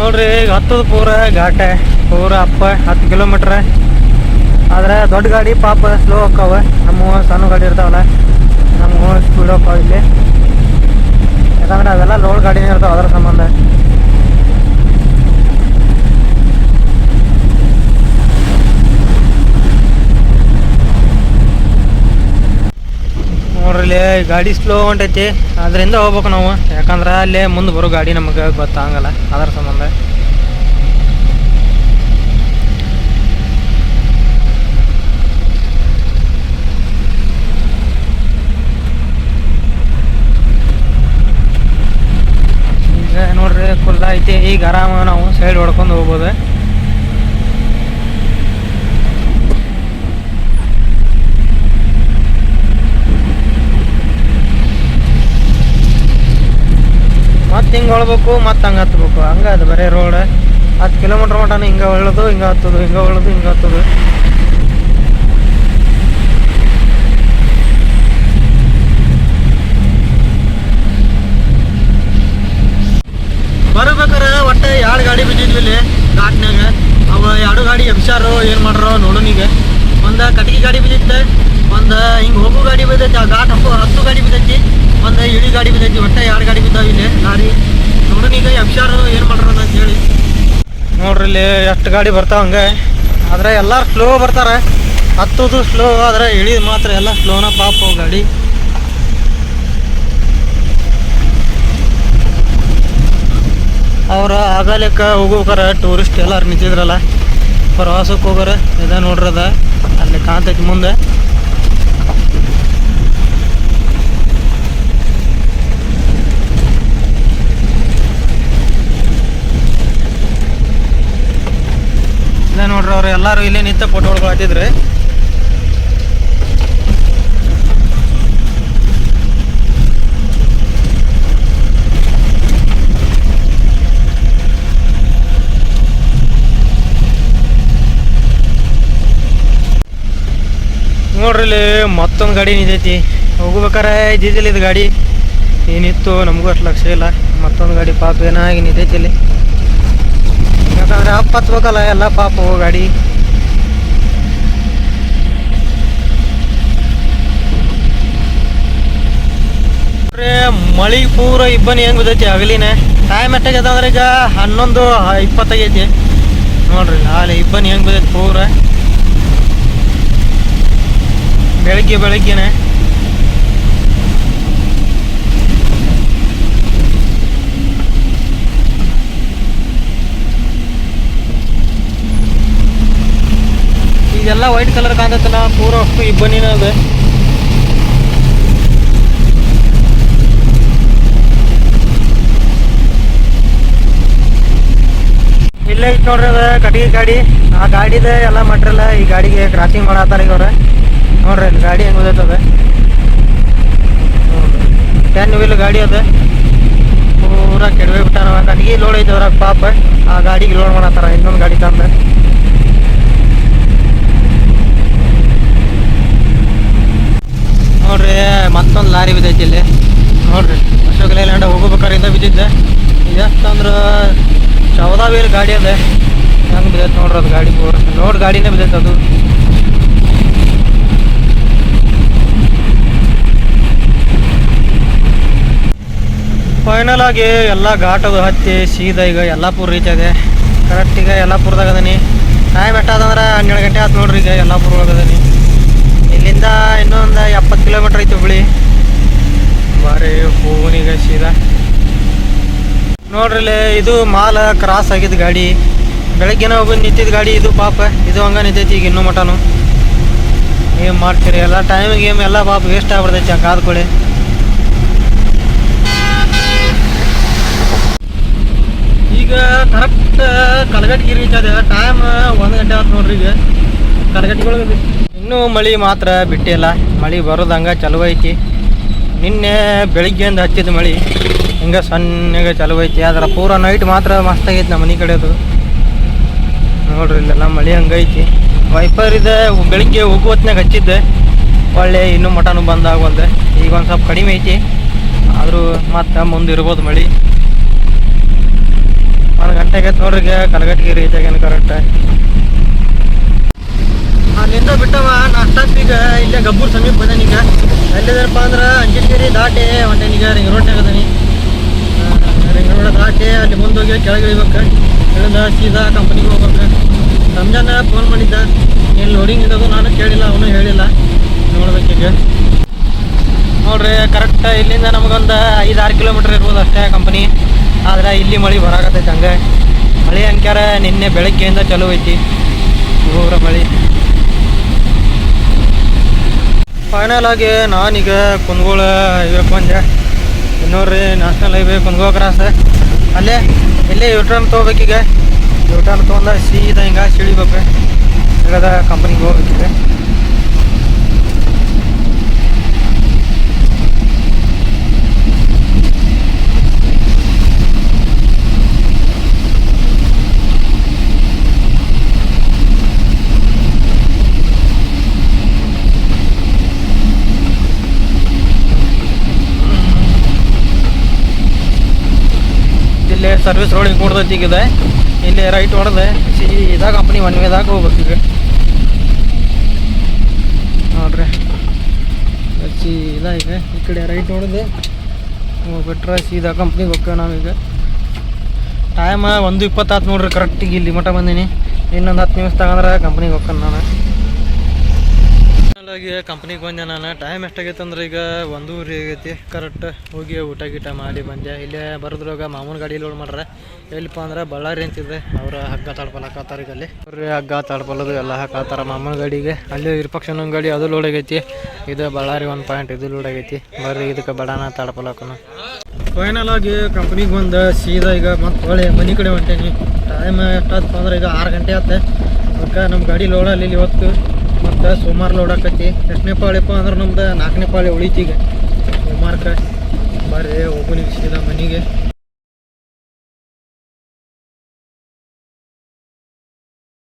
ನೋಡ್ರಿ, ಈಗ ಹತ್ತದ ಪೂರ, ಘಾಟೆ, ಪೂರ ಅಪ್ಪ, ಹತ್ತು ಕಿಲೋಮೀಟ್ರ್. ಆದ್ರೆ ದೊಡ್ಡ ಗಾಡಿ, ಪಾಪ ಸ್ಲೋ ಹೋಗ್ತಾವ ನಮ್ಮ ಸಣ್ಣ ಗಾಡಿ ಇರ್ತಾವಲ್ಲ, ನಮ್ಮ ಸ್ಪೀಡ್ ಹೋಗ್ತಾವ ಇಲ್ಲಿ. ಯಾಕಂದ್ರೆ ಅವೆಲ್ಲ ಲೋಡ್ ಗಾಡಿನೇ ಇರ್ತಾವ ಅದರ ಸಂಬಂಧ. ನೋಡ್ರಿ ಗಾಡಿ ಸ್ಲೋ ಹೊಂಟೈತಿ. ಅದರಿಂದ ಹೋಗ್ಬೇಕು ನಾವು. ಯಾಕಂದ್ರೆ ಅಲ್ಲೇ ಮುಂದೆ ಬರೋ ಗಾಡಿ ನಮಗೆ ಗೊತ್ತಾಗಲ್ಲ ಅದರ ಸಂಬಂಧ. ಈಗ ನೋಡ್ರಿ ಫುಲ್ ಐತಿ. ಈಗ ಆರಾಮ ನಾವು ಸೈಡ್ ಹೊಡ್ಕೊಂಡು ಹೋಗ್ಬೋದು. ಮತ್ತೆ ಹಿಂಗೆ ಹೊಳ್ಬೇಕು, ಮತ್ತೆ ಹಂಗೆ ಹತ್ಬೇಕು. ಹಂಗೆ ಅದು ಬರೀ ರೋಡ್ ಹತ್ತು ಕಿಲೋಮೀಟ್ರ್ ಮಟನ ಹಿಂಗೆ ಹೊಳ್ಳೋದು, ಹಿಂಗೆ ಹತ್ತೋದು, ಹಿಂಗೆ ಹೊಳ್ಳೋದು, ಹಿಂಗೆ ಹತ್ತೋದು. ಬರ್ಬೇಕಾರೆ, ಒಟ್ಟೆ ಎರಡು ಗಾಡಿ ಬಿದ್ದಿದ್ವಿ ಇಲ್ಲಿ ಘಾಟ್ನಾಗ ಅವ ಎರಡು ಗಾಡಿ ಎಬ್ಸಾರು ಏನು ಮಾಡ್ರೋ ನೋಡೋನಿಗೆ ಒಂದು ಕಟ್ಗೆ ಗಾಡಿ ಬಿದ್ದಿತ್ತೆ ಒಂದು ಹಿಂಗೆ ಹೋಗು ಗಾಡಿ ಬಿದ್ದೈತಿ, ಆ ಘಾಟ್ ಹತ್ತು ಹತ್ತು ಗಾಡಿ ಬಿದ್ದೈತಿ. ಒಂದು ಇಳಿ ಗಾಡಿ ಬಿದ್ದೈತಿ ಒಟ್ಟೆ ಎರಡು ಗಾಡಿ ಬಿದ್ದಾವ ಇಲ್ಲಿ? ಗಾಡಿ ಈಗ ಅಭಿಷಾರ ಏನು ಮಾಡ್ರ ಅಂತ ಹೇಳಿ. ನೋಡ್ರಿ ಇಲ್ಲಿ ಎಷ್ಟು ಗಾಡಿ ಬರ್ತಾವ ಹಂಗೆ. ಆದರೆ ಎಲ್ಲರೂ ಸ್ಲೋ ಬರ್ತಾರೆ. ಹತ್ತೋದು ಸ್ಲೋ ಆದರೆ ಇಳಿದು ಮಾತ್ರ ಎಲ್ಲ ಸ್ಲೋನ ಪಾಪ ಗಾಡಿ. ಅವ್ರು ಆಗಲಿಕ್ಕ ಹೋಗೋಕಾರ ಟೂರಿಸ್ಟ್ ಎಲ್ಲರೂ ನಿಂತಿದ್ರಲ್ಲ. ಪ್ರವಾಸಕ್ಕೆ ಹೋಗೋರ ಇದೆ ನೋಡ್ರದ ಅಲ್ಲಿ ಕಾಣ್ತೈತಿ ಮುಂದೆ ಇದ ನೋಡ್ರಿ ಅವ್ರು ಎಲ್ಲಾರು ಇಲ್ಲೇ ನಿಂತ ಫೋಟೋಗಳು ಹಾಕಿದ್ರಿ. ನೋಡ್ರಿ ಇಲ್ಲಿ ಮತ್ತೊಂದು ಗಾಡಿ ನಿಂತೈತಿ. ಹೋಗ್ಬೇಕಾರೆ ಇದ್ದಿದ್ದಿಲ್ಲ ಇದು ಗಾಡಿ. ಏನಿತ್ತು ನಮಗೂ ಅಷ್ಟು ಲಕ್ಷ ಇಲ್ಲ. ಮತ್ತೊಂದು ಗಾಡಿ ಪಾಪ ಏನಾಗಿ ನಿಂತೈತಿ ಇಲ್ಲಿ. ಯಾಕಂದ್ರೆ ಅಪ್ಪ ಹತ್ಬೇಕಲ್ಲ ಎಲ್ಲ ಪಾಪ ಗಾಡಿ. ಮಳಿ ಪೂರ ಇಬ್ಬನಿ ಹೆಂಗ್ ಬಿದ್ದೈತಿ ಹಗಲಿನೇ? ಟೈಮ್ ಎಷ್ಟಾಗೈತೆ ಅಂದ್ರೆ ಈಗ ಹನ್ನೊಂದು ಇಪ್ಪತ್ತೈತಿ. ನೋಡ್ರಿ ಅಲ್ಲಿ ಇಬ್ಬನಿ ಹೆಂಗ್ ಬಿದ್ದೈತಿ ಪೂರ. ಬೆಳಿಗ್ಗೆ, ಬೆಳಗ್ಗೆನೆ. ಈಗೆಲ್ಲ ವೈಟ್ ಕಲರ್ ಕಾಣ್ತೈತಲ್ಲ ಪೂರ ಅಷ್ಟು ಇಬ್ಬನಿನ ಅದ. ಇಲ್ಲೇ ಐತ್ ನೋಡ್ರಿ ಅದ, ಕಟ್ಟಿಗೆ ಗಾಡಿ. ಆ ಗಾಡಿದ ಎಲ್ಲ ಮಾಡ್ರಲ್ಲ, ಈ ಗಾಡಿಗೆ ಕ್ರಾಸಿಂಗ್ ಮಾಡತ್ತಾರ ಅವ್ರ. ನೋಡ್ರಿ ಇಲ್ಲಿ ಗಾಡಿ ಹೆಂಗೆ ಓದೈತದ ಟೆನ್ ವೀಲ್ ಗಾಡಿ ಅದ. ಪೂರ ಕೆಡವೆ ಬಿಟ್ಟಾನ ಕಟ್ಟಿಗೆ ಲೋಡ್ ಐತೆ ಅವ್ರ ಪಾಪ. ಆ ಗಾಡಿಗೆ ಲೋಡ್ ಮಾಡತ್ತಾರ, ಇನ್ನೊಂದು ಗಾಡಿ ತಂದ. ನೋಡ್ರಿ, ಮತ್ತೊಂದು ಲಾರಿ ಬಿದ್ದೈತಿ ಇಲ್ಲಿ. ನೋಡ್ರಿ ಅಶೋಕ್ ಲೈಲ್ಯಾಂಡ್ ಹೋಗ್ಬೇಕಾರಿಂದ ಬಿದ್ದಿದ್ದೆ. ಎಷ್ಟು ಅಂದ್ರೆ, ಚೌದಾ ವೀಲ್ ಗಾಡಿ ಅದೇ. ಹೆಂಗೆ ಬಿದ್ದೈತೆ ನೋಡ್ರಿ ಅದು ಗಾಡಿ ನೋಡ್ ಗಾಡಿನೇ ಬಿದ್ದೈತೆ ಅದು. ಫೈನಲ್ ಆಗಿ ಎಲ್ಲ ಘಾಟದು ಹತ್ತಿ, ಸೀದಾ ಈಗ ಯಲ್ಲಾಪುರ ರೀಚ್ ಆಗಿದೆ ಕರೆಕ್ಟ್ ಈಗ ಯಲ್ಲಾಪುರದಾಗ ಅದೀನಿ. ಟೈಮ್ ಎಷ್ಟಾದಂದ್ರೆ ಹನ್ನೆರಡು ಗಂಟೆ ಆಯ್ತು ನೋಡ್ರಿ ಈಗ ಯಲ್ಲಾಪುರ ಒಳಗೆ ಅದೀನಿ. ಇಲ್ಲಿಂದ ಇನ್ನೊಂದು ಎಪ್ಪತ್ತು ಕಿಲೋಮೀಟ್ರ್ ಐತಿ ಹುಬ್ಳಿ. ಬಾರಿ ಹೋಗನೀಗ ಸೀದಾ ನೋಡ್ರಿ ಇದು ಮಾಲ ಕ್ರಾಸ್ ಆಗಿದ್ದು ಗಾಡಿ. ಬೆಳಗ್ಗೆನ ಹೋಗಿ ನಿಂತಿದ್ದ ಗಾಡಿ ಇದು ಪಾಪ. ಇದು ಹಂಗ ನಿಂತೈತಿ ಈಗ ಇನ್ನೂ ಮಟನು. ಏನು ಮಾಡ್ತೀರಿ? ಎಲ್ಲ ಟೈಮ್ ಗೇಮ್ ಎಲ್ಲ ಪಾಪ ವೇಸ್ಟ್ ಆಗ್ಬಿಡ್ತೈತಿ ಹಂಗೆ ಆದ್ಕೊಳ್ಳಿ ಈಗ ಕರೆಕ್ಟ್ ಕಲಗಟ್ಟಿಗೆ ರೀಚ್ ಆದ. ಟೈಮ್ ಒಂದು ಗಂಟೆ ಆಯ್ತು ನೋಡ್ರಿ ಈಗ. ಕಲಗಟ್ಟಿಗೆ ಇನ್ನೂ ಮಳೆ ಮಾತ್ರ ಬಿಟ್ಟಿಲ್ಲ. ಮಳೆ ಬರೋದಂಗ ಚಲೋ ಐತಿ ನಿನ್ನೆ ಬೆಳಿಗ್ಗೆಯಿಂದ ಹಚ್ಚಿದ ಮಳೆ ಹಿಂಗೆ ಸಣ್ಣಗೆ ಚಲೋ ಐತಿ ಆದ್ರೆ ಪೂರ ನೈಟ್ ಮಾತ್ರ ಮಸ್ತ್ ಆಗೈತಿ ನಮ್ಮ ಮನೆ ಕಡೆದು. ನೋಡ್ರಿ ಇಲ್ಲೆಲ್ಲ ಮಳೆ ಹಂಗೈತಿ. ವೈಪರ್ ಇದೆ, ಬೆಳಿಗ್ಗೆ ಹೋಗುವತ್ನಾಗ ಹಚ್ಚಿದ್ದೆ. ಒಳ್ಳೆ ಇನ್ನೂ ಮಟನು ಬಂದಾಗಲ್ದೆ ಈಗ ಒಂದು ಸ್ವಲ್ಪ ಕಡಿಮೆ ಐತಿ. ಆದರೂ ಮತ್ತೆ ಮುಂದೆ ಇರ್ಬೋದು ಮಳೆ. ಒಂದು ಗಂಟೆಗೆ ನೋಡ್ರಿ ಈಗ ಕಲಗಟ್ಟಿಗೆ ರೀಚ್ ಆಗ್ಯಾನ ಕರೆಕ್ಟ್ ಅಲ್ಲಿಂದ ಬಿಟ್ಟವ ನಾಷ್ಟಾಕ್ ಇಲ್ಲೇ ಗಬ್ಬೂರ್ ಸಮೀಪ ಬಂದೇನಿ ಈಗ. ಅಂದ್ರೆ ಅಂಜಲ್ಗಿರಿ ದಾಟಿ ಈಗ ರಿಂಗ್ ರೋಡ್ನಾಗ ಅದನಿ. ರಿಂಗ್ ರೋಡ್ ದಾಟಿ, ಅಲ್ಲಿ ಮುಂದೆ ಹೋಗಿ ಕೆಳಗೆ ಇಳಿಬೇಕು. ಇಳಿದ ಸೀದಾ ಕಂಪ್ನಿಗೆ ಹೋಗ್ಬೇಕು. ರಂಜಾನ ಫೋನ್ ಮಾಡಿದ್ದ ಇಲ್ಲಿ ಲೋಡಿಂಗ್ ಇದ್ದದು ನಾನು ಕೇಳಿಲ್ಲ, ಅವನು ಹೇಳಿಲ್ಲ. ನೋಡ್ಬೇಕೀಗ. ನೋಡ್ರಿ ಕರೆಕ್ಟ್ ಇಲ್ಲಿಂದ ನಮಗೊಂದು ಐದು ಆರು ಕಿಲೋಮೀಟ್ರ್ ಇರ್ಬೋದು ಅಷ್ಟೇ ಕಂಪನಿ ಆದ್ರೆ ಇಲ್ಲಿ ಮಳೆ ಬರಾಕತ್ತೈತೆ ಹಂಗೆ. ಮಳೆ ಅಂಕ್ಯಾರ ನಿನ್ನೆ ಬೆಳಗ್ಗೆಯಿಂದ ಚಲೋ ಐತಿ. ಊರ ಮಳೆ. ಫೈನಲ್ ಆಗಿ ನಾನೀಗ ಕುಂದಗೋಳ ಹೈವೇ ಬಂದೆ ಇನ್ನೂರಿ ನ್ಯಾಷನಲ್ ಹೈವೇ ಕುಂದಗೋಳ ಕ್ರಾಸ್. ಅಲ್ಲೇ, ಇಲ್ಲೇ ಯೂಟರ್ನ್ ತೊಗೋಬೇಕೀಗ ಯೂಟರ್ನ್ ತೊಗೊಂಡ ಸೀದಾ ಹಿಂಗೆ ಸಿಳಿಬೇಕು ಇಲ್ಲದ ಕಂಪ್ನಿಗೆ ಹೋಗ್ಬೇಕೀಗ ಇಲ್ಲಿ ಸರ್ವಿಸ್ ರೋಡಿಗೆ ಕೊಡ್ದೈತಿ ಇದೆ ಇಲ್ಲಿ ರೈಟ್ ಹೊಡೆದೆ ಸೀದಾ ಕಂಪ್ನಿ ಒನ್ ವೇದಾಗ ಹೋಗ್ಬೇಕು ಈಗ ನೋಡ್ರಿ. ಸೀದಾ ಈಗ ಈ ಕಡೆ ರೈಟ್ ಹೊಡೆದೆ ಹೋಗ್ಬಿಟ್ರೆ ಸೀದಾ ಕಂಪ್ನಿಗೆ ಹೋಗ್ತೇವೆ ನಾವೀಗ. ಟೈಮ ಒಂದು ಇಪ್ಪತ್ತಾತು ನೋಡ್ರಿ ಕರೆಕ್ಟಿಗೆ ಇಲ್ಲಿ ಮಟ ಬಂದೀನಿ. ಇನ್ನೊಂದು ಹತ್ತು ನಿಮಿಷ ತಗೊಂಡ್ರೆ ಕಂಪ್ನಿಗೆ ಹೋಗ್ತಾನೆ ನಾನು. ಆಗಿ ಕಂಪ್ನಿಗೆ ಬಂದೆ ನಾನು. ಟೈಮ್ ಎಷ್ಟಾಗೈತೆ ಅಂದ್ರೆ ಈಗ ಒಂದೂವರೆ ಆಗೈತಿ. ಕರೆಕ್ಟ್ ಹೋಗಿ ಊಟ ಗೀಟ ಮಾಡಿ ಬಂದೆ. ಇಲ್ಲೇ ಬರೋದ್ರಾಗ ಮಾಮೂನ್ ಗಾಡಿ ಲೋಡ್ ಮಾಡ್ರೆ. ಎಲ್ಲಿಪ್ಪ ಅಂದ್ರೆ ಬಳ್ಳಾರಿ ಅಂತಿದೆ. ಅವ್ರ ಹಗ್ಗ ತಡ್ಪಲಕತ್ತಾರ ಈಗ ಅಲ್ಲಿ. ಅವ್ರಿ ಹಗ್ಗ ತಡ್ಪಲದು ಎಲ್ಲ ಹಾಕತ್ತಾರ ಮಾಮೂನ್ ಗಾಡಿಗೆ. ಅಲ್ಲಿ ಇರ್ಪಕ್ಷನ್ ಗಾಡಿ ಅದು ಲೋಡ್ ಆಗೈತಿ. ಇದು ಬಳ್ಳಾರಿ ಒಂದು ಪಾಯಿಂಟ್ ಇದು ಲೋಡ್ ಆಗೈತಿ. ಬರ್ರಿ ಇದಕ್ಕೆ ಬಡಾನ ತಡ್ಪಲಕ್ಕನು ಫೈನಲ್ ಆಗಿ ಕಂಪ್ನಿಗೆ ಬಂದು ಸೀದಾ ಈಗ ಮತ್ತೆ ಹೊಳೆ ಮನೆ ಕಡೆ ಹೊಂಟೇನಿ. ಟೈಮ್ ಎಷ್ಟಾದಪ್ಪ ಅಂದ್ರೆ ಈಗ ಆರು ಗಂಟೆ ಆಯ್ತು ಅದಕ್ಕೆ ನಮ್ಮ ಗಾಡಿ ಲೋಡ್ ಅಲ್ಲಿ ಇವತ್ತು ಸೋಮವಾರ ಲೋಡ್ ಎಷ್ಟನೇ ಪಾಳಿಪ್ಪ ಅಂದ್ರೆ ನಮ್ದು ನಾಲ್ಕನೇ ಪಾಳಿ ಉಳಿತೀಗ ಸೋಮವಾರಕ್ಕೆ ಬರ್ರಿ ಒಬ್ಬನಿಗೆ ಸೀದಾ ಮನೆಗೆ.